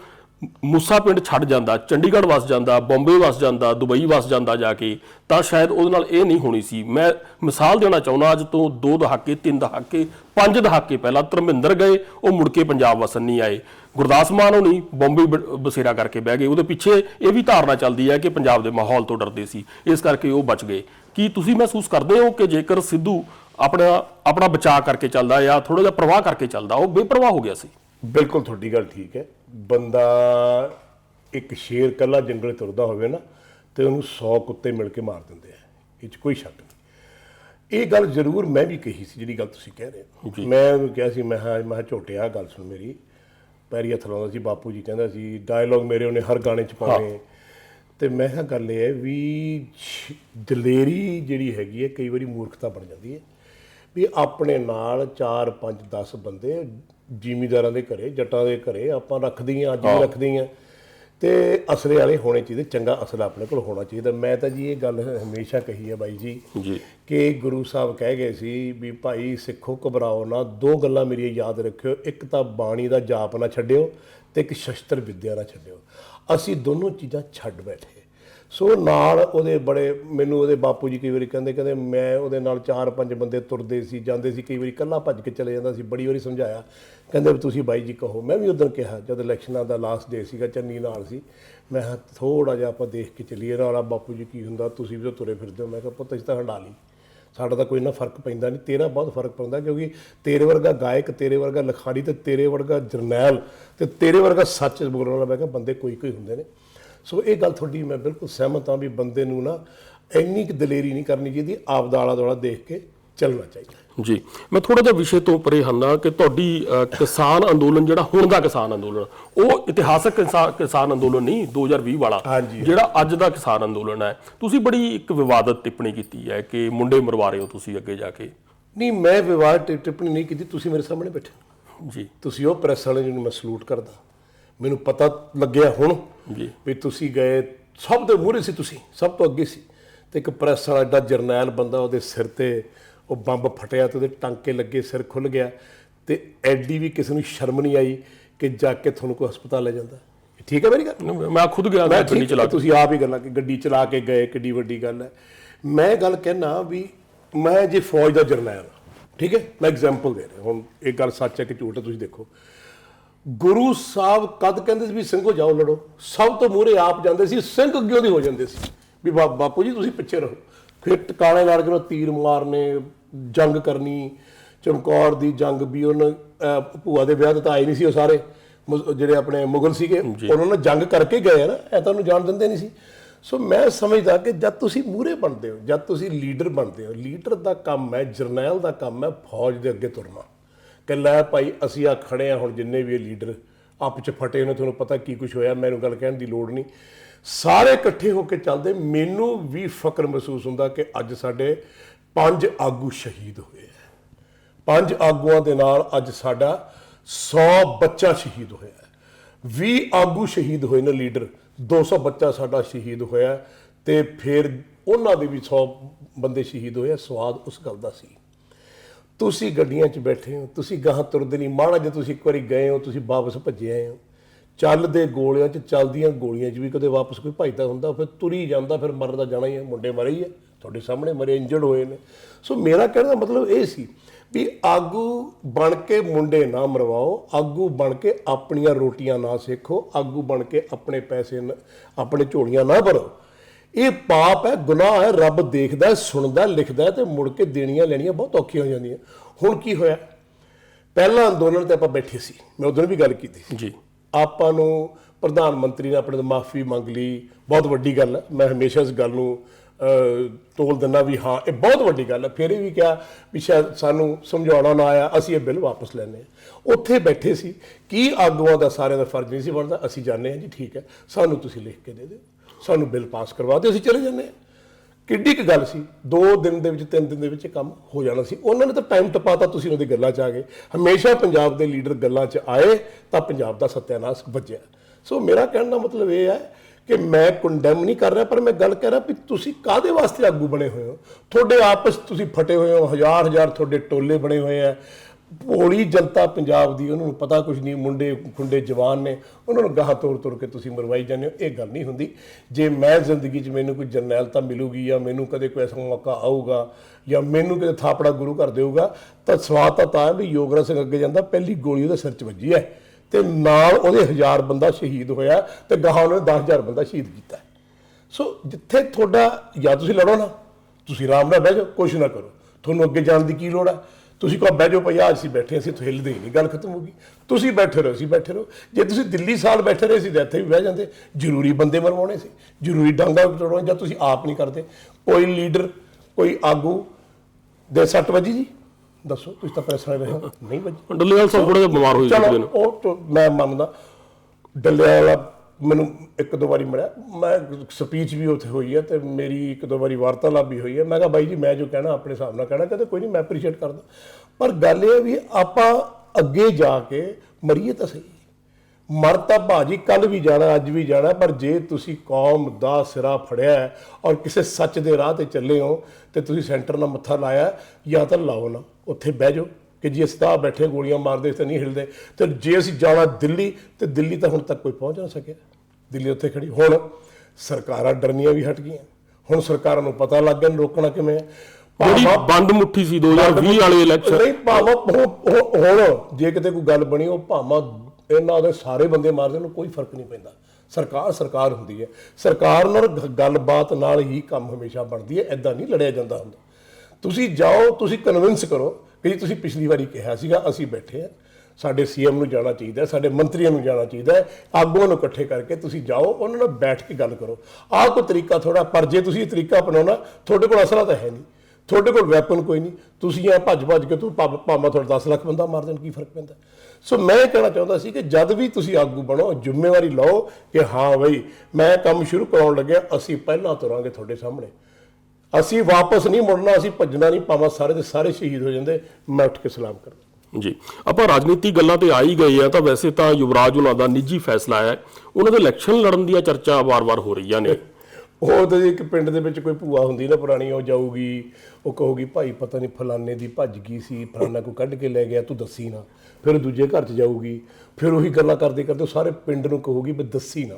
ਮੂਸਾ ਪਿੰਡ ਛੱਡ ਜਾਂਦਾ, ਚੰਡੀਗੜ੍ਹ ਵਸ ਜਾਂਦਾ ਬੰਬੇ ਵਸ ਜਾਂਦਾ, ਦੁਬਈ ਵਸ ਜਾਂਦਾ ਜਾ ਕੇ, ਤਾਂ ਸ਼ਾਇਦ ਉਹਦੇ ਨਾਲ ਇਹ ਨਹੀਂ ਹੋਣੀ ਸੀ। ਮੈਂ ਮਿਸਾਲ ਦੇਣਾ ਚਾਹੁੰਦਾ, ਅੱਜ ਤੋਂ ਦੋ ਦਹਾਕੇ, ਤਿੰਨ ਦਹਾਕੇ, ਪੰਜ ਦਹਾਕੇ ਪਹਿਲਾਂ ਧਰਮਿੰਦਰ ਗਏ, ਉਹ ਮੁੜ ਕੇ ਪੰਜਾਬ ਵਸਣ ਨਹੀਂ ਆਏ। ਗੁਰਦਾਸ ਮਾਨ ਉਹ ਨਹੀਂ ਬੰਬੇ ਬ- ਬਸੇਰਾ ਕਰਕੇ ਬਹਿ ਗਏ। ਉਹਦੇ ਪਿੱਛੇ ਇਹ ਵੀ ਧਾਰਨਾ ਚੱਲਦੀ ਹੈ ਕਿ ਪੰਜਾਬ ਦੇ ਮਾਹੌਲ ਤੋਂ ਡਰਦੇ ਸੀ। ਇਸ ਕਰਕੇ ਉਹ ਬਚ ਗਏ। ਕੀ ਤੁਸੀਂ ਮਹਿਸੂਸ ਕਰਦੇ ਹੋ ਕਿ ਜੇਕਰ ਸਿੱਧੂ ਆਪਣਾ ਆਪਣਾ ਬਚਾਅ ਕਰਕੇ ਚੱਲਦਾ ਜਾਂ ਥੋੜਾ ਜਿਹਾ ਪ੍ਰਵਾਹ ਕਰਕੇ ਚੱਲਦਾ, ਉਹ ਬੇਪਰਵਾਹ ਹੋ ਗਿਆ ਸੀ? ਬਿਲਕੁਲ ਤੁਹਾਡੀ ਗੱਲ ਠੀਕ ਹੈ। ਬੰਦਾ ਇੱਕ ਸ਼ੇਰ ਕੱਲਾ ਜੰਗਲ ਤੁਰਦਾ ਹੋਵੇ ਨਾ ਤੇ ਉਹਨੂੰ 100 ਕੁੱਤੇ ਮਿਲ ਕੇ ਮਾਰ ਦਿੰਦੇ ਆ। ਇਹ 'ਚ ਕੋਈ ਸ਼ੱਕ ਨਹੀਂ। ਇਹ ਗੱਲ ਜ਼ਰੂਰ ਮੈਂ ਵੀ ਕਹੀ ਸੀ ਜਿਹੜੀ ਗੱਲ ਤੁਸੀਂ ਕਹਿ ਰਹੇ ਹੋ। ਮੈਂ ਉਹਨੂੰ ਕਿਹਾ ਸੀ ਮੈਂ ਹਾਂ ਮੈਂ ਝੋਟਿਆ ਗੱਲ ਸੁਣ ਮੇਰੀ। ਪੈਰੀ ਹੱਥ ਲਾਉਂਦਾ ਸੀ ਬਾਪੂ ਜੀ ਕਹਿੰਦਾ ਸੀ ਡਾਇਲੌਗ ਮੇਰੇ ਉਹਨੇ ਹਰ ਗਾਣੇ 'ਚ ਪਾਉਣੇ ਤੇ ਮੈਂ ਕਿਹਾ ਗੱਲ ਇਹ ਹੈ ਵੀ ਦਲੇਰੀ ਜਿਹੜੀ ਹੈਗੀ ਹੈ ਕਈ ਵਾਰੀ ਮੂਰਖਤਾ ਬਣ ਜਾਂਦੀ ਹੈ। ਵੀ ਆਪਣੇ ਨਾਲ 4 5 10 ਬੰਦੇ ਜ਼ਿਮੀਦਾਰਾਂ ਦੇ ਘਰੇ ਜੱਟਾਂ ਦੇ ਘਰੇ ਆਪਾਂ ਰੱਖਦੇ ਹਾਂ ਅੱਜ ਵੀ ਰੱਖਦੇ ਹਾਂ ਤੇ ਅਸਲੇ ਵਾਲੇ ਹੋਣੇ ਚਾਹੀਦੇ ਚੰਗਾ ਅਸਲਾ ਆਪਣੇ ਕੋਲ ਹੋਣਾ ਚਾਹੀਦਾ। ਮੈਂ ਤਾਂ ਜੀ ਇਹ ਗੱਲ ਹਮੇਸ਼ਾ ਕਹੀ ਹੈ ਬਾਈ ਜੀ ਜੀ। ਕਿ ਗੁਰੂ ਸਾਹਿਬ ਕਹਿ ਗਏ ਸੀ ਵੀ ਭਾਈ ਸਿੱਖੋ ਘਬਰਾਓ ਨਾ। ਦੋ ਗੱਲਾਂ ਮੇਰੀਆਂ ਯਾਦ ਰੱਖਿਓ। ਇੱਕ ਤਾਂ ਬਾਣੀ ਦਾ ਜਾਪ ਨਾ ਛੱਡਿਓ ਤੇ ਇੱਕ ਸ਼ਸਤਰ ਵਿਦਿਆ ਨਾ ਛੱਡਿਓ। ਅਸੀਂ ਦੋਨੋਂ ਚੀਜ਼ਾਂ ਛੱਡ ਬੈਠੇ ਸੋ ਨਾਲ ਉਹਦੇ ਬੜੇ, ਮੈਨੂੰ ਉਹਦੇ ਬਾਪੂ ਜੀ ਕਈ ਵਾਰੀ ਕਹਿੰਦੇ ਕਹਿੰਦੇ ਮੈਂ ਉਹਦੇ ਨਾਲ ਚਾਰ ਪੰਜ ਬੰਦੇ ਤੁਰਦੇ ਸੀ, ਜਾਂਦੇ ਸੀ, ਕਈ ਵਾਰੀ ਇਕੱਲਾ ਭੱਜ ਕੇ ਚਲੇ ਜਾਂਦਾ ਸੀ, ਬੜੀ ਵਾਰੀ ਸਮਝਾਇਆ। ਕਹਿੰਦੇ ਵੀ ਤੁਸੀਂ ਬਾਈ ਜੀ ਕਹੋ। ਮੈਂ ਵੀ ਉਦੋਂ ਕਿਹਾ, ਜਦ ਇਲੈਕਸ਼ਨਾਂ ਦਾ ਲਾਸਟ ਡੇ ਸੀਗਾ, ਚੰਨੀ ਨਾਲ ਸੀ। ਮੈਂ ਕਿਹਾ ਥੋੜਾ ਜਿਹਾ ਆਪਾਂ ਦੇਖ ਕੇ ਚੱਲੀਏ ਨਾਲਾ। ਬਾਪੂ ਜੀ ਕੀ ਹੁੰਦਾ, ਤੁਸੀਂ ਵੀ ਤਾਂ ਤੁਰੇ ਫਿਰਦੇ ਹੋ। ਮੈਂ ਕਿਹਾ, ਪੁੱਤ, ਅਸੀਂ ਤਾਂ ਹੰਡਾ ਲਈ। ਸਾਡਾ ਤਾਂ ਕੋਈ ਨਾ ਫ਼ਰਕ ਪੈਂਦਾ ਨਹੀਂ। ਤੇਰਾ ਬਹੁਤ ਫ਼ਰਕ ਪੈਂਦਾ, ਕਿਉਂਕਿ ਤੇਰੇ ਵਰਗਾ ਗਾਇਕ, ਤੇਰੇ ਵਰਗਾ ਲਿਖਾਰੀ ਤੇ ਤੇਰੇ ਵਰਗਾ ਜਰਨੈਲ ਤੇ ਤੇਰੇ ਵਰਗਾ ਸੱਚ ਬੋਲਣ ਵਾਲਾ ਮੈਂ ਕਿਹਾ, ਬੰਦੇ ਕੋਈ ਕੋਈ ਹੁੰਦੇ ਨੇ। ਸੋ ਇਹ ਗੱਲ ਤੁਹਾਡੀ ਮੈਂ ਬਿਲਕੁਲ ਸਹਿਮਤ ਹਾਂ ਵੀ ਬੰਦੇ ਨੂੰ ਨਾ ਇੰਨੀ ਕੁ ਦਲੇਰੀ ਨਹੀਂ ਕਰਨੀ ਚਾਹੀਦੀ ਆਪ ਦਾ ਆਲਾ ਦੁਆਲਾ ਦੇਖ ਕੇ ਚੱਲਣਾ ਚਾਹੀਦਾ। ਜੀ ਮੈਂ ਥੋੜਾ ਜਿਹਾ ਵਿਸ਼ੇ ਤੋਂ ਪਰੇ ਹਾਂ ਕਿ ਤੁਹਾਡੀ ਕਿਸਾਨ ਅੰਦੋਲਨ ਜਿਹੜਾ ਹੁਣ ਦਾ ਕਿਸਾਨ ਅੰਦੋਲਨ ਉਹ ਇਤਿਹਾਸਕ ਕਿਸਾ- ਕਿਸਾਨ ਅੰਦੋਲਨ ਨਹੀਂ 2020 ਵਾਲਾ। ਜਿਹੜਾ ਅੱਜ ਦਾ ਕਿਸਾਨ ਅੰਦੋਲਨ ਹੈ। ਤੁਸੀਂ ਬੜੀ ਇੱਕ ਵਿਵਾਦਤ ਟਿੱਪਣੀ ਕੀਤੀ ਹੈ ਕਿ ਮੁੰਡੇ ਮਰਵਾ ਰਹੇ ਹੋ ਤੁਸੀਂ ਅੱਗੇ ਜਾ ਕੇ। ਨਹੀਂ ਮੈਂ ਵਿਵਾਦ ਟਿੱਪਣੀ ਨਹੀਂ ਕੀਤੀ ਤੁਸੀਂ ਮੇਰੇ ਸਾਹਮਣੇ ਬੈਠੇ। ਜੀ। ਤੁਸੀਂ ਉਹ ਪ੍ਰੈਸ ਵਾਲੇ ਜਿਹਨੂੰ ਮੈਂ ਸਲੂਟ ਕਰਦਾ। ਮੈਨੂੰ ਪਤਾ ਲੱਗਿਆ ਹੁਣ ਜੀ। ਵੀ ਤੁਸੀਂ ਗਏ ਸਭ ਤੋਂ ਮੂਹਰੇ ਸੀ ਤੁਸੀਂ ਸਭ ਤੋਂ ਅੱਗੇ ਸੀ। ਤੇ ਇੱਕ ਪ੍ਰੈਸ ਵਾਲਾ ਐਡਾ ਜਰਨੈਲ ਬੰਦਾ ਉਹਦੇ ਸਿਰ ਤੇ ਉਹ ਬੰਬ ਫਟਿਆ ਤੇ ਉਹਦੇ ਟਾਂਕੇ ਲੱਗੇ ਸਿਰ ਖੁੱਲ ਗਿਆ। ਤੇ ਐਡੀ ਵੀ ਕਿਸੇ ਨੂੰ ਸ਼ਰਮ ਨਹੀਂ ਆਈ ਕਿ ਜਾ ਕੇ ਤੁਹਾਨੂੰ ਕੋਈ ਹਸਪਤਾਲ ਲੈ ਜਾਂਦਾ। ਠੀਕ ਹੈ ਮੇਰੀ ਗੱਲ? ਮੈਂ ਖੁਦ ਗਿਆ ਮੈਂ ਗੱਡੀ ਚਲਾ ਤੁਸੀਂ ਆਪ ਹੀ ਗੱਲਾਂ ਕਿ ਗੱਡੀ ਚਲਾ ਕੇ ਗਏ ਕਿੱਡੀ ਵੱਡੀ ਗੱਲ ਹੈ। ਮੈਂ ਗੱਲ ਕਹਿਣਾ ਵੀ ਮੈਂ ਜੇ ਫੌਜ ਦਾ ਜਰਨੈਲ ਠੀਕ ਹੈ? ਮੈਂ ਐਗਜ਼ਾਮਪਲ ਦੇ ਰਿਹਾ। ਹੁਣ ਇਹ ਗੱਲ ਸੱਚ ਹੈ ਕਿ ਝੂਠ ਹੈ ਤੁਸੀਂ ਦੇਖੋ। ਗੁਰੂ ਸਾਹਿਬ ਕਦ ਕਹਿੰਦੇ ਸੀ ਵੀ ਸਿੰਘੋ ਜਾਓ ਲੜੋ? ਸਭ ਤੋਂ ਮੂਹਰੇ ਆਪ ਜਾਂਦੇ ਸੀ ਸਿੰਘ ਅੱਗੇ ਦੀ ਹੋ ਜਾਂਦੇ ਸੀ। ਵੀ ਬਾਪੂ ਜੀ ਤੁਸੀਂ ਪਿੱਛੇ ਰਹੋ। ਫਿਰ ਟਿਕਾਣੇ ਲੜ ਕੇ ਉਹਨਾਂ ਤੀਰ ਮਾਰਨੇ ਜੰਗ ਕਰਨੀ ਚਮਕੌਰ ਦੀ ਜੰਗ ਵੀ ਉਹਨਾਂ ਭੂਆ ਦੇ ਵਿਆਹ ਤੇ ਤਾਂ ਆਏ ਨਹੀਂ ਸੀ ਉਹ ਸਾਰੇ। ਜਿਹੜੇ ਆਪਣੇ ਮੁਗਲ ਸੀਗੇ ਉਹਨਾਂ ਨੇ ਜੰਗ ਕਰਕੇ ਗਏ ਨਾ ਇਹ ਤੁਹਾਨੂੰ ਜਾਣ ਦਿੰਦੇ ਨਹੀਂ ਸੀ। ਸੋ ਮੈਂ ਸਮਝਦਾ ਕਿ ਜਦ ਤੁਸੀਂ ਮੂਹਰੇ ਬਣਦੇ ਹੋ ਜਦ ਤੁਸੀਂ ਲੀਡਰ ਬਣਦੇ ਹੋ ਲੀਡਰ ਦਾ ਕੰਮ ਹੈ ਜਰਨੈਲ ਦਾ ਕੰਮ ਹੈ ਫੌਜ ਦੇ ਅੱਗੇ ਤੁਰਨਾ। ਕਿ ਲੈ ਭਾਈ ਅਸੀਂ ਆ ਖੜੇ ਆ ਹੁਣ ਜਿੰਨੇ ਵੀ ਇਹ ਲੀਡਰ ਆਪ ਚ ਫਟੇ ਨੇ, ਤੁਹਾਨੂੰ ਪਤਾ ਕੀ ਕੁਝ ਹੋਇਆ ਮੈਨੂੰ ਗੱਲ ਕਹਿਣ ਦੀ ਲੋੜ ਨਹੀਂ। ਸਾਰੇ ਇਕੱਠੇ ਹੋ ਕੇ ਚੱਲਦੇ, ਮੈਨੂੰ ਵੀ ਫਕਰ ਮਹਿਸੂਸ ਹੁੰਦਾ ਕਿ ਅੱਜ ਸਾਡੇ ਪੰਜ ਆਗੂ ਸ਼ਹੀਦ ਹੋਏ ਪੰਜ ਆਗੂਆਂ ਦੇ ਨਾਲ ਅੱਜ ਸਾਡਾ 100 ਬੱਚਾ ਸ਼ਹੀਦ ਹੋਇਆ ਹੈ। 20 ਆਗੂ ਸ਼ਹੀਦ ਹੋਏ ਨੇ ਲੀਡਰ 200 ਬੱਚਾ ਸਾਡਾ ਸ਼ਹੀਦ ਹੋਇਆ ਹੈ ਤੇ ਫਿਰ ਉਹਨਾਂ ਦੇ ਵੀ 100 ਬੰਦੇ ਸ਼ਹੀਦ ਹੋਏ ਆ, ਸਵਾਦ ਉਸ ਗੱਲ ਦਾ ਸੀ। ਤੁਸੀਂ ਗੱਡੀਆਂ 'ਚ ਬੈਠੇ ਹੋ, ਤੁਸੀਂ ਗਾਹਾਂ ਤੁਰਦੇ ਨਹੀਂ। ਮਾੜਾ ਜੇ ਤੁਸੀਂ ਇੱਕ ਵਾਰੀ ਗਏ ਹੋ, ਤੁਸੀਂ ਵਾਪਸ ਭੱਜੇ ਆਏ ਹੋ। ਚੱਲਦੇ ਗੋਲਿਆਂ 'ਚ, ਚੱਲਦੀਆਂ ਗੋਲੀਆਂ 'ਚ ਵੀ ਕਦੇ ਵਾਪਸ ਕੋਈ ਭੱਜਦਾ ਹੁੰਦਾ, ਫਿਰ ਤੁਰੀ ਜਾਂਦਾ, ਫਿਰ ਮਰਦਾ ਜਾਣਾ ਹੀ ਹੈ, ਮੁੰਡੇ ਮਰੇ ਹੀ ਹੈ। ਤੁਹਾਡੇ ਸਾਹਮਣੇ ਮਰੇ, ਇੰਜਰਡ ਹੋਏ ਨੇ। ਸੋ ਮੇਰਾ ਕਹਿਣ ਦਾ ਮਤਲਬ ਇਹ ਸੀ ਵੀ ਆਗੂ ਬਣ ਕੇ ਮੁੰਡੇ ਨਾ ਮਰਵਾਓ, ਆਗੂ ਬਣ ਕੇ ਆਪਣੀਆਂ ਰੋਟੀਆਂ ਨਾ ਸੇਖੋ ਆਗੂ ਬਣ ਕੇ ਆਪਣੇ ਪੈਸੇ ਆਪਣੇ ਝੋਲੀਆਂ ਨਾ ਭਰੋ। ਇਹ ਪਾਪ ਹੈ ਗੁਨਾਹ ਹੈ ਰੱਬ ਦੇਖਦਾ ਸੁਣਦਾ ਲਿਖਦਾ ਤੇ ਮੁੜ ਕੇ ਦੇਣੀਆਂ ਲੈਣੀਆਂ ਬਹੁਤ ਔਖੀਆਂ ਹੋ ਜਾਂਦੀਆਂ। ਹੁਣ ਕੀ ਹੋਇਆ? ਪਹਿਲਾਂ ਅੰਦੋਲਨ ਤੇ ਆਪਾਂ ਬੈਠੇ ਸੀ। ਮੈਂ ਉਦੋਂ ਵੀ ਗੱਲ ਕੀਤੀ। ਸੀ ਜੀ। ਆਪਾਂ ਨੂੰ ਪ੍ਰਧਾਨ ਮੰਤਰੀ ਨੇ ਆਪਣੇ ਤੋਂ ਮਾਫੀ ਮੰਗ ਲਈ। ਬਹੁਤ ਵੱਡੀ ਗੱਲ ਹੈ। ਮੈਂ ਹਮੇਸ਼ਾ ਇਸ ਗੱਲ ਨੂੰ ਤੋਲ ਦਿੰਦਾ ਵੀ ਹਾਂ ਇਹ ਬਹੁਤ ਵੱਡੀ ਗੱਲ ਹੈ। ਫਿਰ ਇਹ ਵੀ ਕਿਹਾ ਵੀ ਸ਼ਾਇਦ ਸਾਨੂੰ ਸਮਝਾਉਣਾ ਨਾ ਆਇਆ ਅਸੀਂ ਇਹ ਬਿੱਲ ਵਾਪਸ ਲੈਣੇ ਆ ਉੱਥੇ ਬੈਠੇ ਸੀ। ਕੀ ਆਗੂਆਂ ਦਾ ਸਾਰਿਆਂ ਦਾ ਫਰਜ਼ ਨਹੀਂ ਸੀ ਬਣਦਾ? ਅਸੀਂ ਜਾਣਦੇ ਹਾਂ ਜੀ ਠੀਕ ਹੈ। ਸਾਨੂੰ ਤੁਸੀਂ ਲਿਖ ਕੇ ਦੇ ਦਿਓ। ਸਾਨੂੰ ਬਿੱਲ ਪਾਸ ਕਰਵਾ ਦਿਓ, ਅਸੀਂ ਚਲੇ ਜਾਂਦੇ ਹਾਂ। ਕਿੱਡੀ ਕੁ ਗੱਲ ਸੀ 2 ਦਿਨ ਦੇ ਵਿੱਚ 3 ਦਿਨ ਦੇ ਵਿੱਚ ਕੰਮ ਹੋ ਜਾਣਾ ਸੀ। ਉਹਨਾਂ ਨੇ ਤਾਂ ਟਾਈਮ ਟਪਾਤਾ ਤੁਸੀਂ ਉਹਨਾਂ ਦੀ ਗੱਲਾਂ 'ਚ ਆ ਗਏ। ਹਮੇਸ਼ਾ ਪੰਜਾਬ ਦੇ ਲੀਡਰ ਗੱਲਾਂ 'ਚ ਆਏ, ਤਾਂ ਪੰਜਾਬ ਦਾ ਸਤਿਆਨਾਸ਼ ਵੱਜਿਆ। ਸੋ ਮੇਰਾ ਕਹਿਣ ਦਾ ਮਤਲਬ ਇਹ ਹੈ ਕਿ ਮੈਂ ਕੰਡੈਮ ਨਹੀਂ ਕਰ ਰਿਹਾ, ਪਰ ਮੈਂ ਗੱਲ ਕਰ ਰਿਹਾ ਵੀ ਤੁਸੀਂ ਕਾਦੇ ਵਾਸਤੇ ਆਗੂ ਬਣੇ ਹੋਏ ਹੋ? ਤੁਹਾਡੇ ਆਪਸ 'ਚ ਤੁਸੀਂ ਫਟੇ ਹੋਏ ਹੋ ਹਜ਼ਾਰ ਹਜ਼ਾਰ ਤੁਹਾਡੇ ਟੋਲੇ ਬਣੇ ਹੋਏ ਆ। ਭੋਲੀ ਜਨਤਾ ਪੰਜਾਬ ਦੀ, ਉਹਨਾਂ ਨੂੰ ਪਤਾ ਕੁਝ ਨਹੀਂ, ਮੁੰਡੇ ਖੁੰਡੇ ਜਵਾਨ ਨੇ, ਉਹਨਾਂ ਨੂੰ ਗਾਹਾਂ ਤੋੜ ਤੋੜ ਕੇ ਤੁਸੀਂ ਮਰਵਾਈ ਜਾਂਦੇ ਹੋ, ਇਹ ਗੱਲ ਨਹੀਂ ਹੁੰਦੀ। ਜੇ ਮੈਂ ਜ਼ਿੰਦਗੀ 'ਚ ਮੈਨੂੰ ਕੋਈ ਜਰਨੈਲਤਾ ਮਿਲੂਗੀ ਜਾਂ ਮੈਨੂੰ ਕਦੇ ਕੋਈ ਐਸਾ ਮੌਕਾ ਆਊਗਾ ਜਾਂ ਮੈਨੂੰ ਕਿਤੇ ਥਾਪੜਾ ਗੁਰੂ ਘਰ ਦੇਊਗਾ, ਤਾਂ ਸਵਾਦ ਤਾਂ ਤਾਂ ਹੈ ਵੀ ਯੋਗਰਾ ਸਿੰਘ ਅੱਗੇ ਜਾਂਦਾ, ਪਹਿਲੀ ਗੋਲੀ ਉਹਦੇ ਸਿਰ 'ਚ ਵੱਜੀ ਹੈ ਤੇ ਨਾਲ ਉਹਦੇ ਹਜ਼ਾਰ ਬੰਦਾ ਸ਼ਹੀਦ ਹੋਇਆ ਤੇ ਗਾਹਾਂ ਉਹਨੇ 10000 ਬੰਦਾ ਸ਼ਹੀਦ ਕੀਤਾ ਸੋ ਜਿੱਥੇ ਤੁਹਾਡਾ, ਜਾਂ ਤੁਸੀਂ ਲੜੋ ਨਾ, ਤੁਸੀਂ ਆਰਾਮ ਨਾਲ ਬਹਿ ਜਾਓ, ਕੁਛ ਨਾ ਕਰੋ। ਤੁਹਾਨੂੰ ਅੱਗੇ ਜਾਣ ਦੀ ਕੀ ਲੋੜ ਹੈ? ਤੁਸੀਂ ਕਹੋ ਬਹਿ ਜਾਓ ਭਈਆ ਅਸੀਂ ਬੈਠੇ ਅਸੀਂ ਹਿੱਲਦੇ ਹੀ ਨਹੀਂ ਗੱਲ ਖਤਮ ਹੋ ਗਈ। ਤੁਸੀਂ ਬੈਠੇ ਰਹੋ ਅਸੀਂ ਬੈਠੇ ਰਹੋ। ਜੇ ਤੁਸੀਂ ਦਿੱਲੀ ਸਾਲ ਬੈਠੇ ਰਹੇ ਸੀ ਤਾਂ ਇੱਥੇ ਵੀ ਬਹਿ ਜਾਂਦੇ। ਜ਼ਰੂਰੀ ਬੰਦੇ ਮਰਵਾਉਣੇ ਸੀ ਜ਼ਰੂਰੀ ਡਾਂਗਾ ਤੋੜਾਉਣਾ ਜਾਂ ਤੁਸੀਂ ਆਪ ਨਹੀਂ ਕਰਦੇ। ਕੋਈ ਲੀਡਰ ਕੋਈ ਆਗੂ ਦੇ ਸੱਟ ਵੱਜੀ ਜੀ? ਦੱਸੋ ਤੁਸੀਂ ਤਾਂ ਪ੍ਰੈਸ ਵਾਲੇ ਰਹੇ ਹੋ। ਨਹੀਂ ਵੱਜੀ। ਡੱਲੇਵਾਲ ਸਾਹਿਬ ਜਿਹਾ ਬਿਮਾਰ ਹੋਏ ਸੀ ਚਲੋ ਉਹ ਮੈਂ ਮੰਨਦਾ ਡੱਲਿਆ ਵਾਲਾ ਮੈਨੂੰ ਇੱਕ ਦੋ ਵਾਰੀ ਮਿਲਿਆ। ਮੈਂ ਸਪੀਚ ਵੀ ਉੱਥੇ ਹੋਈ ਹੈ ਤੇ ਮੇਰੀ ਇੱਕ ਦੋ ਵਾਰੀ ਵਾਰਤਾਲਾਪ ਵੀ ਹੋਈ ਹੈ ਮੈਂ ਕਿਹਾ, ਬਾਈ ਜੀ, ਮੈਂ ਜੋ ਕਹਿਣਾ, ਆਪਣੇ ਹਿਸਾਬ ਨਾਲ ਕਹਿਣਾ, ਕਹਿੰਦੇ ਕੋਈ ਨਹੀਂ ਮੈਂ ਅਪਰੀਸ਼ੀਏਟ ਕਰਦਾ। ਪਰ ਗੱਲ ਇਹ ਹੈ ਵੀ ਆਪਾਂ ਅੱਗੇ ਜਾ ਕੇ ਮਰੀਏ ਤਾਂ ਸਹੀ। ਮਰ ਤਾਂ ਭਾਜੀ ਕੱਲ ਵੀ ਜਾਣਾ, ਅੱਜ ਵੀ ਜਾਣਾ, ਪਰ ਜੇ ਤੁਸੀਂ ਕੌਮ ਦਾ ਸਿਰਾ ਫੜਿਆ ਔਰ ਕਿਸੇ ਸੱਚ ਦੇ ਰਾਹ ਤੇ ਚੱਲੇ ਹੋ ਤੇ ਤੁਸੀਂ ਸੈਂਟਰ ਨਾਲ ਮੱਥਾ ਲਾਇਆ ਜਾਂ ਤਾਂ ਲਾਓ ਨਾ, ਉੱਥੇ ਬਹਿ ਜਾਓ। ਕਿ ਜੀ ਅਸੀਂ ਤਾਂ ਬੈਠੇ ਗੋਲੀਆਂ ਮਾਰਦੇ ਤੇ ਨਹੀਂ ਹਿਲਦੇ। ਤੇ ਜੇ ਅਸੀਂ ਜਾਣਾ ਦਿੱਲੀ ਤੇ ਦਿੱਲੀ ਤਾਂ ਹੁਣ ਤੱਕ ਕੋਈ ਪਹੁੰਚ ਨਾ ਸਕਿਆ। ਦਿੱਲੀ ਉੱਥੇ ਖੜੀ। ਹੁਣ ਸਰਕਾਰਾਂ ਡਰਨੀਆਂ ਵੀ ਹਟ ਗਈਆਂ। ਹੁਣ ਸਰਕਾਰਾਂ ਨੂੰ ਪਤਾ ਲੱਗ ਗਿਆ ਰੋਕਣਾ ਕਿਵੇਂ ਹੈ ਜਿਹੜੀ ਭਾਵੇਂ- ਬੰਦ ਮੁੱਠੀ ਸੀ 2020 ਵਾਲੇ ਇਲੈਕਸ਼ਨ ਨਹੀਂ ਭਾਵੇਂ ਹੁਣ- ਜੇ ਕਿਤੇ ਕੋਈ ਗੱਲ ਬਣੀ ਉਹ ਭਾਵੇਂ ਇਹਨਾਂ ਦੇ ਸਾਰੇ ਬੰਦੇ ਮਾਰ ਦੇਣ ਕੋਈ ਫ਼ਰਕ ਨਹੀਂ ਪੈਂਦਾ। ਸਰਕਾਰ ਸਰਕਾਰ ਹੁੰਦੀ ਹੈ। ਸਰਕਾਰ ਨਾਲ ਗੱਲਬਾਤ ਨਾਲ ਹੀ ਕੰਮ ਹਮੇਸ਼ਾ ਬਣਦੀ ਹੈ। ਐਦਾਂ ਨਹੀਂ ਲੜਿਆ ਜਾਂਦਾ ਹੁੰਦਾ। ਤੁਸੀਂ ਜਾਓ ਤੁਸੀਂ ਕਨਵਿੰਸ ਕਰੋ ਕਿ ਜੀ ਤੁਸੀਂ ਪਿਛਲੀ ਵਾਰੀ ਕਿਹਾ ਸੀਗਾ, ਅਸੀਂ ਬੈਠੇ ਆ ਸਾਡੇ ਸੀਐਮ ਨੂੰ ਜਾਣਾ ਚਾਹੀਦਾ, ਸਾਡੇ ਮੰਤਰੀਆਂ ਨੂੰ ਜਾਣਾ ਚਾਹੀਦਾ, ਆਗੂਆਂ ਨੂੰ ਇਕੱਠੇ ਕਰਕੇ ਤੁਸੀਂ ਜਾਓ, ਉਹਨਾਂ ਨਾਲ ਬੈਠ ਕੇ ਗੱਲ ਕਰੋ। ਆਹ ਕੋਈ ਤਰੀਕਾ ਥੋੜਾ ਪਰ ਜੇ ਤੁਸੀਂ ਇਹ ਤਰੀਕਾ ਅਪਣਾਉਣਾ, ਤੁਹਾਡੇ ਕੋਲ ਅਸਲਾ ਤਾਂ ਹੈ ਨਹੀਂ। ਤੁਹਾਡੇ ਕੋਲ ਵੈਪਨ ਕੋਈ ਨਹੀਂ। ਤੁਸੀਂ ਆ ਭੱਜ ਭੱਜ ਕੇ ਤੂੰ ਭਾਵੇਂ ਤੁਹਾਡਾ 10 ਲੱਖ ਬੰਦਾ ਮਾਰ ਦੇਣ, ਕੀ ਫ਼ਰਕ ਪੈਂਦਾ? ਸੋ ਮੈਂ ਇਹ ਕਹਿਣਾ ਚਾਹੁੰਦਾ ਸੀ ਕਿ ਜਦ ਵੀ ਤੁਸੀਂ ਆਗੂ ਬਣੋ, ਜ਼ਿੰਮੇਵਾਰੀ ਲਓ ਕਿ ਹਾਂ ਬਈ, ਮੈਂ ਕੰਮ ਸ਼ੁਰੂ ਕਰਾਉਣ ਲੱਗਿਆ, ਅਸੀਂ ਪਹਿਲਾਂ ਤੁਰਾਂਗੇ ਤੁਹਾਡੇ ਸਾਹਮਣੇ। ਅਸੀਂ ਵਾਪਸ ਨਹੀਂ ਮੁੜਨਾ ਅਸੀਂ ਭੱਜਣਾ ਨਹੀਂ ਭਾਵੇਂ ਸਾਰੇ ਦੇ ਸਾਰੇ ਸ਼ਹੀਦ ਹੋ ਜਾਂਦੇ ਮੈਂ ਉੱਠ ਕੇ ਸਲਾਮ ਕਰਦਾ। ਜੀ। ਆਪਾਂ ਰਾਜਨੀਤੀ ਗੱਲਾਂ ਤੇ ਆ ਹੀ ਗਏ ਆ ਤਾਂ ਵੈਸੇ ਤਾਂ ਯੁਵਰਾਜ ਉਹਨਾਂ ਦਾ ਨਿੱਜੀ ਫੈਸਲਾ ਹੈ। ਉਹਨਾਂ ਦੇ ਇਲੈਕਸ਼ਨ ਲੜਨ ਦੀਆਂ ਚਰਚਾ ਵਾਰ-ਵਾਰ ਹੋ ਰਹੀਆਂ ਨੇ। *laughs* ਉਹ ਤਾਂ ਇੱਕ ਪਿੰਡ ਦੇ ਵਿੱਚ ਕੋਈ ਭੂਆ ਹੁੰਦੀ ਨਾ ਪੁਰਾਣੀ ਉਹ ਜਾਊਗੀ ਉਹ ਕਹੂਗੀ ਭਾਈ ਪਤਾ ਨਹੀਂ ਫਲਾਣੇ ਦੀ ਭੱਜ ਗਈ ਸੀ ਫਲਾਣਾ ਕੋ ਕੱਢ ਕੇ ਲੈ ਗਿਆ ਤੂੰ ਦੱਸੀ ਨਾ। ਫਿਰ ਦੂਜੇ ਘਰ 'ਚ ਜਾਊਗੀ ਫਿਰ ਉਹੀ ਗੱਲਾਂ ਕਰਦੇ ਕਰਦੇ ਸਾਰੇ ਪਿੰਡ ਨੂੰ ਕਹੂਗੀ ਵੀ ਦੱਸੀ ਨਾ।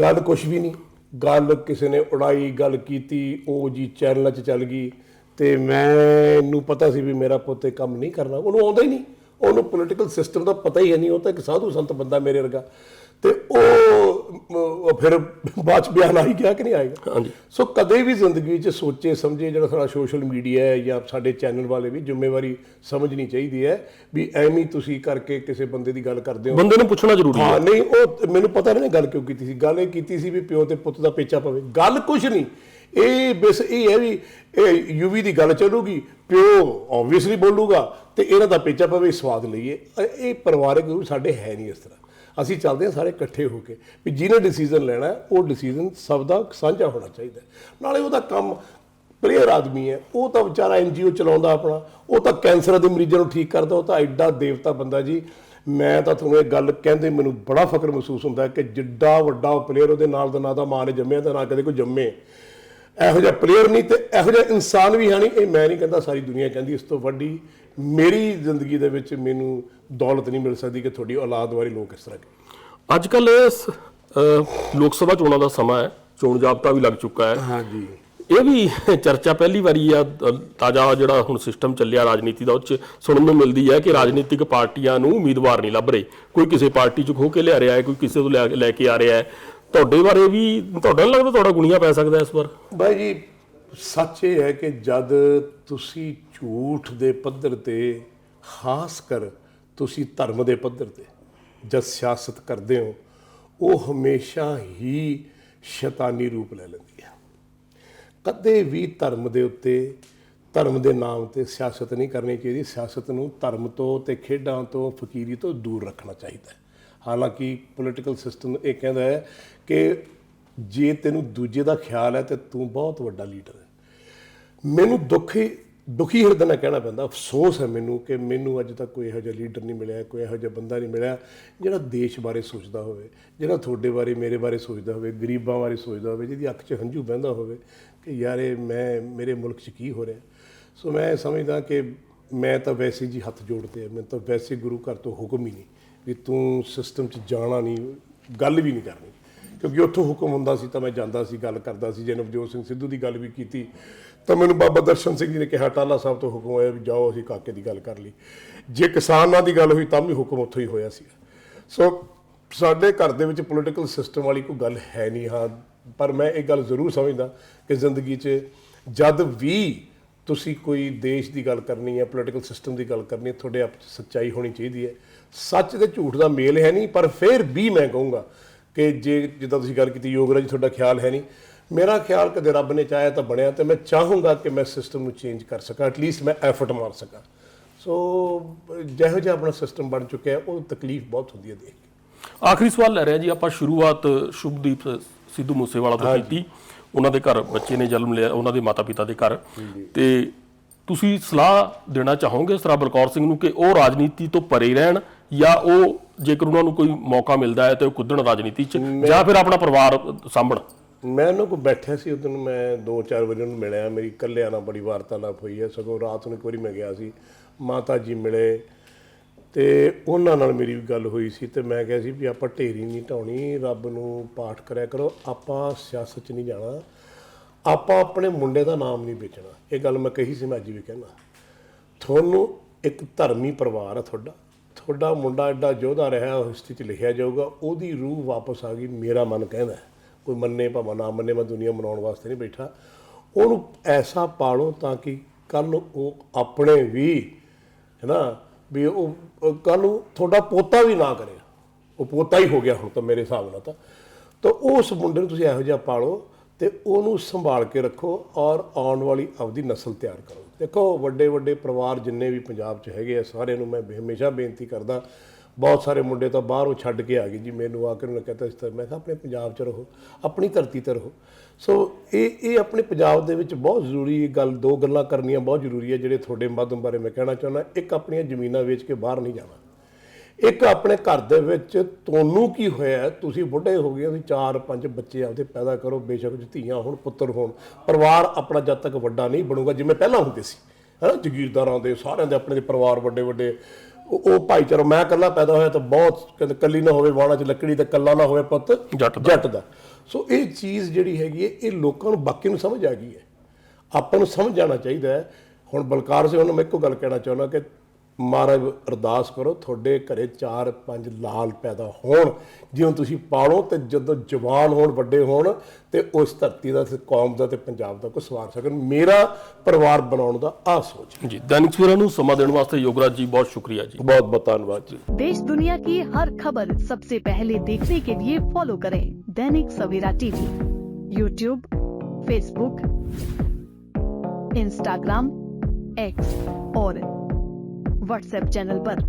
ਗੱਲ ਕੁਛ ਵੀ ਨਹੀਂ। ਗੱਲ ਕਿਸੇ ਨੇ ਉਡਾਈ, ਗੱਲ ਕੀਤੀ, ਉਹ ਜੀ ਚੈਨਲ 'ਚ ਚੱਲ ਗਈ ਤੇ ਮੈਨੂੰ ਪਤਾ ਸੀ ਵੀ ਮੇਰਾ ਪੁੱਤ ਇਹ ਕੰਮ ਨਹੀਂ ਕਰਨਾ। ਉਹਨੂੰ ਆਉਂਦਾ ਹੀ ਨਹੀਂ। ਉਹਨੂੰ ਪੋਲੀਟੀਕਲ ਸਿਸਟਮ ਦਾ ਪਤਾ ਹੀ ਹੈ ਨਹੀਂ। ਉਹ ਤਾਂ ਇੱਕ ਸਾਧੂ ਸੰਤ ਬੰਦਾ ਮੇਰੇ ਵਰਗਾ। ਤੇ ਉਹ ਫਿਰ ਬਾਅਦ ਚ ਬਿਆਨ ਆਈ ਗਿਆ ਕਿ ਨਹੀਂ ਆਏਗਾ? ਹਾਂਜੀ। ਸੋ ਕਦੇ ਵੀ ਜ਼ਿੰਦਗੀ 'ਚ ਸੋਚੇ ਸਮਝੇ ਜਿਹੜਾ ਸਾਡਾ ਸੋਸ਼ਲ ਮੀਡੀਆ ਹੈ ਜਾਂ ਸਾਡੇ ਚੈਨਲ ਵਾਲੇ ਵੀ ਜ਼ਿੰਮੇਵਾਰੀ ਸਮਝਣੀ ਚਾਹੀਦੀ ਹੈ ਵੀ ਐਵੇਂ ਤੁਸੀਂ ਕਰਕੇ ਕਿਸੇ ਬੰਦੇ ਦੀ ਗੱਲ ਕਰਦੇ ਹੋ। ਬੰਦੇ ਨੂੰ ਪੁੱਛਣਾ ਜ਼ਰੂਰੀ ਹੈ ਹਾਂ। ਨਹੀਂ ਉਹ ਮੈਨੂੰ ਪਤਾ ਨਹੀਂ ਗੱਲ ਕਿਉਂ ਕੀਤੀ ਸੀ। ਗੱਲ ਇਹ ਕੀਤੀ ਸੀ ਵੀ ਪਿਓ ਤੇ ਪੁੱਤ ਦਾ ਪੇਚਾ ਪਵੇ। ਗੱਲ ਕੁਝ ਨਹੀਂ। ਇਹ ਬਸ ਇਹ ਹੈ ਵੀ ਇਹ ਯੂਵੀ ਦੀ ਗੱਲ ਚੱਲੂਗੀ ਪਿਓ ਆਬਵੀਅਸਲੀ ਬੋਲੂਗਾ ਤੇ ਇਹਨਾਂ ਦਾ ਪੇਚਾ ਪਵੇ ਸਵਾਦ ਲਈਏ। ਇਹ ਪਰਿਵਾਰਕ ਸਾਡੇ ਹੈ ਨਹੀਂ ਇਸ ਤਰ੍ਹਾਂ। ਅਸੀਂ ਚੱਲਦੇ ਹਾਂ ਸਾਰੇ ਇਕੱਠੇ ਹੋ ਕੇ ਵੀ ਜਿਹਨੇ ਡਿਸੀਜਨ ਲੈਣਾ ਉਹ ਡਿਸੀਜਨ ਸਭ ਦਾ ਸਾਂਝਾ ਹੋਣਾ ਚਾਹੀਦਾ ਨਾਲੇ ਉਹਦਾ ਕੰਮ ਪਲੇਅਰ ਆਦਮੀ ਹੈ, ਉਹ ਤਾਂ ਵਿਚਾਰਾ ਐਨਜੀਓ ਚਲਾਉਂਦਾ ਆਪਣਾ, ਉਹ ਤਾਂ ਕੈਂਸਰ ਦੇ ਮਰੀਜ਼ਾਂ ਨੂੰ ਠੀਕ ਕਰਦਾ, ਉਹ ਤਾਂ ਐਡਾ ਦੇਵਤਾ ਬੰਦਾ ਜੀ। ਮੈਂ ਤਾਂ ਤੁਹਾਨੂੰ ਇਹ ਗੱਲ ਕਹਿੰਦੇ ਮੈਨੂੰ ਬੜਾ ਫਖਰ ਮਹਿਸੂਸ ਹੁੰਦਾ ਕਿ ਜਿੱਡਾ ਵੱਡਾ ਪਲੇਅਰ ਉਹਦੇ ਨਾਲ ਦਾ ਨਾ ਤਾਂ ਮਾਂ ਨੇ ਜੰਮਿਆ ਤਾਂ ਨਾ ਕਦੇ ਕੋਈ ਜੰਮੇ। ਇਹੋ ਜਿਹਾ ਪਲੇਅਰ ਨਹੀਂ ਤੇ ਇਹੋ ਜਿਹਾ ਇਨਸਾਨ ਵੀ ਹੈ ਨਹੀਂ, ਇਹ ਮੈਂ ਨਹੀਂ ਕਹਿੰਦਾ ਸਾਰੀ ਦੁਨੀਆ ਕਹਿੰਦੀ, ਇਸ ਤੋਂ ਵੱਡੀ ਮੇਰੀ ਜ਼ਿੰਦਗੀ ਦੇ ਵਿੱਚ ਮੈਨੂੰ ਦੌਲਤ ਨਹੀਂ ਮਿਲ ਸਕਦੀ ਕਿ ਤੁਹਾਡੀ ਔਲਾਦ ਵਾਲੀ ਲੋਕ ਇਸ ਤਰ੍ਹਾਂ ਕਹੇ। ਅੱਜ ਕੱਲ ਲੋਕ ਸਭਾ ਚੋਣਾਂ ਦਾ ਸਮਾਂ ਹੈ ਚੋਣ ਜਾਬਤਾ ਵੀ ਲੱਗ ਚੁੱਕਾ ਹੈ। ਹਾਂਜੀ। ਇਹ ਵੀ *laughs* ਚਰਚਾ ਪਹਿਲੀ ਵਾਰੀ ਆ ਤਾਜ਼ਾ ਜਿਹੜਾ ਹੁਣ ਸਿਸਟਮ ਚੱਲਿਆ ਰਾਜਨੀਤੀ ਦਾ ਉਹ 'ਚ ਸੁਣਨ ਨੂੰ ਮਿਲਦੀ ਹੈ ਕਿ ਰਾਜਨੀਤਿਕ ਪਾਰਟੀਆਂ ਨੂੰ ਉਮੀਦਵਾਰ ਨਹੀਂ ਲੱਭ ਰਹੇ। ਕੋਈ ਕਿਸੇ ਪਾਰਟੀ 'ਚ ਖੋ ਕੇ ਲਿਆ ਰਿਹਾ ਹੈ ਕੋਈ ਕਿਸੇ ਤੋਂ ਲੈ ਕੇ ਆ ਰਿਹਾ ਹੈ। ਤੁਹਾਡੇ ਬਾਰੇ ਵੀ ਤੁਹਾਡਾ ਲੱਗਦਾ ਤੁਹਾਡਾ ਗੁਣੀਆਂ ਪੈ ਸਕਦਾ ਇਸ ਵਾਰ? ਬਾਈ ਜੀ ਸੱਚ ਇਹ ਹੈ ਕਿ ਜਦ ਤੁਸੀਂ ਝੂਠ ਦੇ ਪੱਧਰ ਤੇ, ਖਾਸ ਕਰ ਤੁਸੀਂ ਧਰਮ ਦੇ ਪੱਧਰ ਤੇ ਜਦ ਸਿਆਸਤ ਕਰਦੇ ਹੋ, ਉਹ ਹਮੇਸ਼ਾ ਹੀ ਸ਼ੈਤਾਨੀ ਰੂਪ ਲੈ ਲੈਂਦੀ ਹੈ। ਕਦੇ ਵੀ ਧਰਮ ਦੇ ਉੱਤੇ, ਧਰਮ ਦੇ ਨਾਮ ਤੇ ਸਿਆਸਤ ਨਹੀਂ ਕਰਨੀ ਚਾਹੀਦੀ। ਸਿਆਸਤ ਨੂੰ ਧਰਮ ਤੋਂ ਤੇ ਖੇਡਾਂ ਤੋਂ, ਫਕੀਰੀ ਤੋਂ ਦੂਰ ਰੱਖਣਾ ਚਾਹੀਦਾ ਹੈ। ਹਾਲਾਂਕਿ ਪੋਲੀਟੀਕਲ ਸਿਸਟਮ ਇਹ ਕਹਿੰਦਾ ਹੈ ਕਿ ਜੇ ਤੈਨੂੰ ਦੂਜੇ ਦਾ ਖਿਆਲ ਹੈ ਤੇ ਤੂੰ ਬਹੁਤ ਵੱਡਾ ਲੀਡਰ ਹੈ। ਮੈਨੂੰ ਦੁਖੀ ਦੁਖੀ ਹਿਰਦੇ ਨਾਲ ਕਹਿਣਾ ਪੈਂਦਾ, ਅਫਸੋਸ ਹੈ ਮੈਨੂੰ ਕਿ ਮੈਨੂੰ ਅੱਜ ਤੱਕ ਕੋਈ ਇਹੋ ਜਿਹਾ ਲੀਡਰ ਨਹੀਂ ਮਿਲਿਆ, ਕੋਈ ਇਹੋ ਜਿਹਾ ਬੰਦਾ ਨਹੀਂ ਮਿਲਿਆ ਜਿਹੜਾ ਦੇਸ਼ ਬਾਰੇ ਸੋਚਦਾ ਹੋਵੇ, ਜਿਹੜਾ ਤੁਹਾਡੇ ਬਾਰੇ, ਮੇਰੇ ਬਾਰੇ ਸੋਚਦਾ ਹੋਵੇ, ਗਰੀਬਾਂ ਬਾਰੇ ਸੋਚਦਾ ਹੋਵੇ, ਜਿਹਦੀ ਅੱਖ 'ਚ ਹੰਝੂ ਬਹਿੰਦਾ ਹੋਵੇ ਕਿ ਯਾਰ ਇਹ ਮੈਂ, ਮੇਰੇ ਮੁਲਕ 'ਚ ਕੀ ਹੋ ਰਿਹਾ। ਸੋ ਮੈਂ ਸਮਝਦਾ ਕਿ ਮੈਂ ਤਾਂ ਵੈਸੇ ਜੀ ਹੱਥ ਜੋੜਦੇ ਆ ਮੈਂ ਤਾਂ ਵੈਸੇ ਗੁਰੂ ਘਰ ਤੋਂ ਹੁਕਮ ਹੀ ਨਹੀਂ ਵੀ ਤੂੰ ਸਿਸਟਮ 'ਚ ਜਾਣਾ ਨਹੀਂ, ਗੱਲ ਵੀ ਨਹੀਂ ਕਰਨੀ। ਕਿਉਂਕਿ ਉੱਥੋਂ ਹੁਕਮ ਹੁੰਦਾ ਸੀ ਤਾਂ ਮੈਂ ਜਾਂਦਾ ਸੀ, ਗੱਲ ਕਰਦਾ ਸੀ ਜੇ ਨਵਜੋਤ ਸਿੰਘ ਸਿੱਧੂ ਦੀ ਗੱਲ ਵੀ ਕੀਤੀ। ਤਾਂ ਮੈਨੂੰ ਬਾਬਾ ਦਰਸ਼ਨ ਸਿੰਘ ਜੀ ਨੇ ਕਿਹਾ, ਟਾਲਾ ਸਾਹਿਬ ਤੋਂ ਹੁਕਮ ਹੋਇਆ ਵੀ ਜਾਓ, ਅਸੀਂ ਕਾਕੇ ਦੀ ਗੱਲ ਕਰ ਲਈ। ਜੇ ਕਿਸਾਨਾਂ ਦੀ ਗੱਲ ਹੋਈ ਤਾਂ ਵੀ ਹੁਕਮ ਉੱਥੋਂ ਹੀ ਹੋਇਆ ਸੀ। ਸੋ ਸਾਡੇ ਘਰ ਦੇ ਵਿੱਚ ਪੋਲੀਟੀਕਲ ਸਿਸਟਮ ਵਾਲੀ ਕੋਈ ਗੱਲ ਹੈ ਨਹੀਂ ਹਾਂ, ਪਰ ਮੈਂ ਇਹ ਗੱਲ ਜ਼ਰੂਰ ਸਮਝਦਾ ਕਿ ਜ਼ਿੰਦਗੀ 'ਚ ਜਦ ਵੀ ਤੁਸੀਂ ਕੋਈ ਦੇਸ਼ ਦੀ ਗੱਲ ਕਰਨੀ ਹੈ ਪੋਲੀਟੀਕਲ ਸਿਸਟਮ ਦੀ ਗੱਲ ਕਰਨੀ ਹੈ, ਤੁਹਾਡੇ ਆਪ 'ਚ ਸੱਚਾਈ ਹੋਣੀ ਚਾਹੀਦੀ ਹੈ। ਸੱਚ ਤੇ ਝੂਠ ਦਾ ਮੇਲ ਹੈ ਨਹੀਂ, ਪਰ ਫਿਰ ਵੀ ਮੈਂ ਕਹੂੰਗਾ ਕਿ ਜੇ ਜਿੱਦਾਂ ਤੁਸੀਂ ਗੱਲ ਕੀਤੀ ਯੋਗਰਾਜ ਤੁਹਾਡਾ ਖਿਆਲ ਹੈ ਨਹੀਂ। ਮੇਰਾ ਖਿਆਲ ਕਦੇ ਰੱਬ ਨੇ ਚਾਹਿਆ ਤਾਂ ਬਣਿਆ ਤੇ ਮੈਂ ਚਾਹੂੰਗਾ ਕਿ ਮੈਂ ਸਿਸਟਮ ਨੂੰ ਚੇਂਜ ਕਰ ਸਕਾਂ ਐਟਲੀਸਟ ਮੈਂ ਐਫਰਟ ਮਾਰ ਸਕਾਂ। ਸੋ ਜਿਹੋ ਜਿਹਾ ਆਪਣਾ ਸਿਸਟਮ ਬਣ ਚੁੱਕਿਆ ਹੈ, ਉਹ ਤਕਲੀਫ ਬਹੁਤ ਹੁੰਦੀ ਹੈ ਦੇਖ ਕੇ। ਆਖਰੀ ਸਵਾਲ ਲੈ ਰਿਹਾ ਜੀ ਆਪਾਂ ਸ਼ੁਰੂਆਤ ਸ਼ੁਭਦੀਪ ਸਿੱਧੂ ਮੂਸੇਵਾਲਾ ਤੋਂ ਕੀਤੀ। ਉਹਨਾਂ ਦੇ ਘਰ ਬੱਚੇ ਨੇ ਜਨਮ ਲਿਆ ਉਹਨਾਂ ਦੇ ਮਾਤਾ-ਪਿਤਾ ਦੇ ਘਰ। ਤੇ ਤੁਸੀਂ ਸਲਾਹ ਦੇਣਾ ਚਾਹੋਗੇ ਸਰਾ ਬਲਕੌਰ ਸਿੰਘ ਨੂੰ ਕਿ ਉਹ ਰਾਜਨੀਤੀ ਤੋਂ ਪਰੇ ਰਹਿਣ ਜਾਂ ਉਹ ਜੇਕਰ ਉਹਨਾਂ ਨੂੰ ਕੋਈ ਮੌਕਾ ਮਿਲਦਾ ਹੈ ਤੇ ਉਹ ਕੁੱਦਣ ਰਾਜਨੀਤੀ 'ਚ ਜਾਂ ਫਿਰ ਆਪਣਾ ਪਰਿਵਾਰ ਸਾਂਭਣ। ਮੈਂ ਉਹਨਾਂ ਕੋਲ ਬੈਠਿਆ ਸੀ ਉਦੋਂ ਮੈਂ ਦੋ ਚਾਰ ਵਜੇ ਉਹਨੂੰ ਮਿਲਿਆ। ਮੇਰੀ ਇਕੱਲਿਆਂ ਨਾਲ ਬੜੀ ਵਾਰਤਾਲਾਪ ਹੋਈ ਹੈ। ਸਗੋਂ ਰਾਤ ਨੂੰ ਇੱਕ ਵਾਰੀ ਮੈਂ ਗਿਆ ਸੀ। ਮਾਤਾ ਜੀ ਮਿਲੇ ਤੇ ਉਹਨਾਂ ਨਾਲ ਮੇਰੀ ਵੀ ਗੱਲ ਹੋਈ ਸੀ ਤੇ ਮੈਂ ਕਿਹਾ ਸੀ ਵੀ ਆਪਾਂ ਢੇਰੀ ਨਹੀਂ ਢਾਉਣੀ ਰੱਬ ਨੂੰ ਪਾਠ ਕਰਿਆ ਕਰੋ। ਆਪਾਂ ਸਿਆਸਤ 'ਚ ਨਹੀਂ ਜਾਣਾ। ਆਪਾਂ ਆਪਣੇ ਮੁੰਡੇ ਦਾ ਨਾਮ ਨਹੀਂ ਵੇਚਣਾ। ਇਹ ਗੱਲ ਮੈਂ ਕਹੀ ਸੀ ਮੈਂ ਅੱਜ ਵੀ ਕਹਿੰਦਾ। ਤੁਹਾਨੂੰ ਇੱਕ ਧਰਮੀ ਪਰਿਵਾਰ ਆ ਤੁਹਾਡਾ। ਵੱਡਾ ਮੁੰਡਾ ਐਡਾ ਯੋਧਾ ਰਿਹਾ, ਉਹ ਹਿਸਟਰੀ 'ਚ ਲਿਖਿਆ ਜਾਊਗਾ, ਉਹਦੀ ਰੂਹ ਵਾਪਸ ਆ ਗਈ, ਮੇਰਾ ਮਨ ਕਹਿੰਦਾ ਕੋਈ ਮੰਨੇ ਭਾਵੇਂ, ਨਾ ਮੰਨੇ, ਮੈਂ ਦੁਨੀਆ ਮਨਾਉਣ ਵਾਸਤੇ ਨਹੀਂ ਬੈਠਾ। ਉਹਨੂੰ ਐਸਾ ਪਾਲੋ ਤਾਂ ਕਿ ਕੱਲ ਨੂੰ ਉਹ ਆਪਣੇ ਵੀ ਹੈ ਨਾ ਵੀ ਉਹ ਕੱਲ ਨੂੰ ਤੁਹਾਡਾ ਪੋਤਾ ਵੀ ਨਾ ਕਰੇ। ਉਹ ਪੋਤਾ ਹੀ ਹੋ ਗਿਆ ਹੁਣ ਤਾਂ ਮੇਰੇ ਹਿਸਾਬ ਨਾਲ ਤਾਂ। ਤਾਂ ਉਸ ਮੁੰਡੇ ਨੂੰ ਤੁਸੀਂ ਇਹੋ ਜਿਹਾ ਪਾਲੋ ਤੇ ਉਹਨੂੰ ਸੰਭਾਲ ਕੇ ਰੱਖੋ ਔਰ ਆਉਣ ਵਾਲੀ ਆਪਦੀ ਨਸਲ ਤਿਆਰ ਕਰੋ। ਦੇਖੋ ਵੱਡੇ ਵੱਡੇ ਪਰਿਵਾਰ ਜਿੰਨੇ ਵੀ ਪੰਜਾਬ 'ਚ ਹੈਗੇ ਆ, ਸਾਰਿਆਂ ਨੂੰ ਮੈਂ ਹਮੇਸ਼ਾ ਬੇਨਤੀ ਕਰਦਾ, ਬਹੁਤ ਸਾਰੇ ਮੁੰਡੇ ਤਾਂ ਬਾਹਰੋਂ ਛੱਡ ਕੇ ਆ ਗਏ ਜੀ, ਮੈਨੂੰ ਆ ਕੇ ਉਹਨਾਂ ਨੇ ਕਹਤਾ ਇਸ ਤਰ੍ਹਾਂ ਮੈਂ ਕਿਹਾ ਆਪਣੇ ਪੰਜਾਬ 'ਚ ਰਹੋ, ਆਪਣੀ ਧਰਤੀ ਤੇ ਰਹੋ। ਸੋ ਇਹ ਇਹ ਆਪਣੇ ਪੰਜਾਬ ਦੇ ਵਿੱਚ ਬਹੁਤ ਜ਼ਰੂਰੀ ਗੱਲ, ਦੋ ਗੱਲਾਂ ਕਰਨੀਆਂ ਬਹੁਤ ਜ਼ਰੂਰੀ ਹੈ ਜਿਹੜੇ ਤੁਹਾਡੇ ਮਾਧਿਅਮ ਬਾਰੇ ਮੈਂ ਕਹਿਣਾ ਚਾਹੁੰਦਾ, ਇੱਕ ਆਪਣੀਆਂ ਜ਼ਮੀਨਾਂ ਵੇਚ ਕੇ ਬਾਹਰ ਨਹੀਂ ਜਾਣਾ। ਇੱਕ ਆਪਣੇ ਘਰ ਦੇ ਵਿੱਚ ਤੁਹਾਨੂੰ ਕੀ ਹੋਇਆ? ਤੁਸੀਂ ਬੁੱਢੇ ਹੋ ਗਏ ਤੁਸੀਂ ਚਾਰ ਪੰਜ ਬੱਚੇ ਆਪਦੇ ਪੈਦਾ ਕਰੋ ਬੇਸ਼ੱਕ ਧੀਆਂ ਹੋਣ ਪੁੱਤਰ ਹੋਣ। ਪਰਿਵਾਰ ਆਪਣਾ ਜਦ ਤੱਕ ਵੱਡਾ ਨਹੀਂ ਬਣੂਗਾ ਜਿਵੇਂ ਪਹਿਲਾਂ ਹੁੰਦੇ ਸੀ। ਹਨਾ ਜਗੀਰਦਾਰਾਂ ਦੇ ਸਾਰਿਆਂ ਦੇ ਆਪਣੇ ਦੇ ਪਰਿਵਾਰ ਵੱਡੇ ਵੱਡੇ। ਉਹ ਭਾਈਚਾਰਾ ਮੈਂ ਇਕੱਲਾ ਪੈਦਾ ਹੋਇਆ ਤਾਂ ਬਹੁਤ ਕਹਿੰਦੇ ਕੱਲੀ ਨਾ ਹੋਵੇ ਵਾਣਾ ਚ ਲੱਕੜੀ ਤੇ ਕੱਲਾ ਨਾ ਹੋਵੇ ਪੁੱਤ। ਜੱਟ ਦਾ। ਜੱਟ ਦਾ। ਸੋ ਇਹ ਚੀਜ਼ ਜਿਹੜੀ ਹੈਗੀ ਹੈ ਇਹ ਲੋਕਾਂ ਨੂੰ ਬਾਕੀ ਨੂੰ ਸਮਝ ਆ ਗਈ ਹੈ। ਆਪਾਂ ਨੂੰ ਸਮਝ ਜਾਣਾ ਚਾਹੀਦਾ ਹੈ। ਹੁਣ ਬਲਕਾਰ ਸਿੰਘ ਨੂੰ ਮੈਂ ਇੱਕੋ ਗੱਲ ਕਹਿਣਾ ਚਾਹੁੰਦਾ ਕਿ ਮਹਾਰਾਜ ਅਰਦਾਸ ਕਰੋ ਤੁਹਾਡੇ ਘਰੇ 4-5 ਲਾਲ ਪੈਦਾ ਹੋਣ ਜਿਉਂ ਤੁਸੀਂ ਪਾਲੋ ਤੇ ਜਦੋਂ ਜਵਾਨ ਹੋਣ ਵੱਡੇ ਹੋਣ ਤੇ ਉਸ ਧਰਤੀ ਦਾ ਤੇ ਕੌਮ ਦਾ ਤੇ ਪੰਜਾਬ ਦਾ ਕੋ ਸਵਾਰ ਸਕਣ ਮੇਰਾ ਪਰਿਵਾਰ ਬਣਾਉਣ ਦਾ ਆ ਸੋਚ ਹੈ। ਜੀ ਦੈਨਿਕ ਸਵੇਰਾ ਨੂੰ ਸਮਾਂ ਦੇਣ ਵਾਸਤੇ ਯੋਗਰਾਜ ਜੀ ਬਹੁਤ ਸ਼ੁਕਰੀਆ ਜੀ ਬਹੁਤ ਬਹੁਤ ਧੰਨਵਾਦ ਜੀ देश दुनिया की हर खबर सबसे पहले देखने के लिए फॉलो करें Dainik Savera TV YouTube Facebook Instagram X और व्हाट्सएप चैनल पर।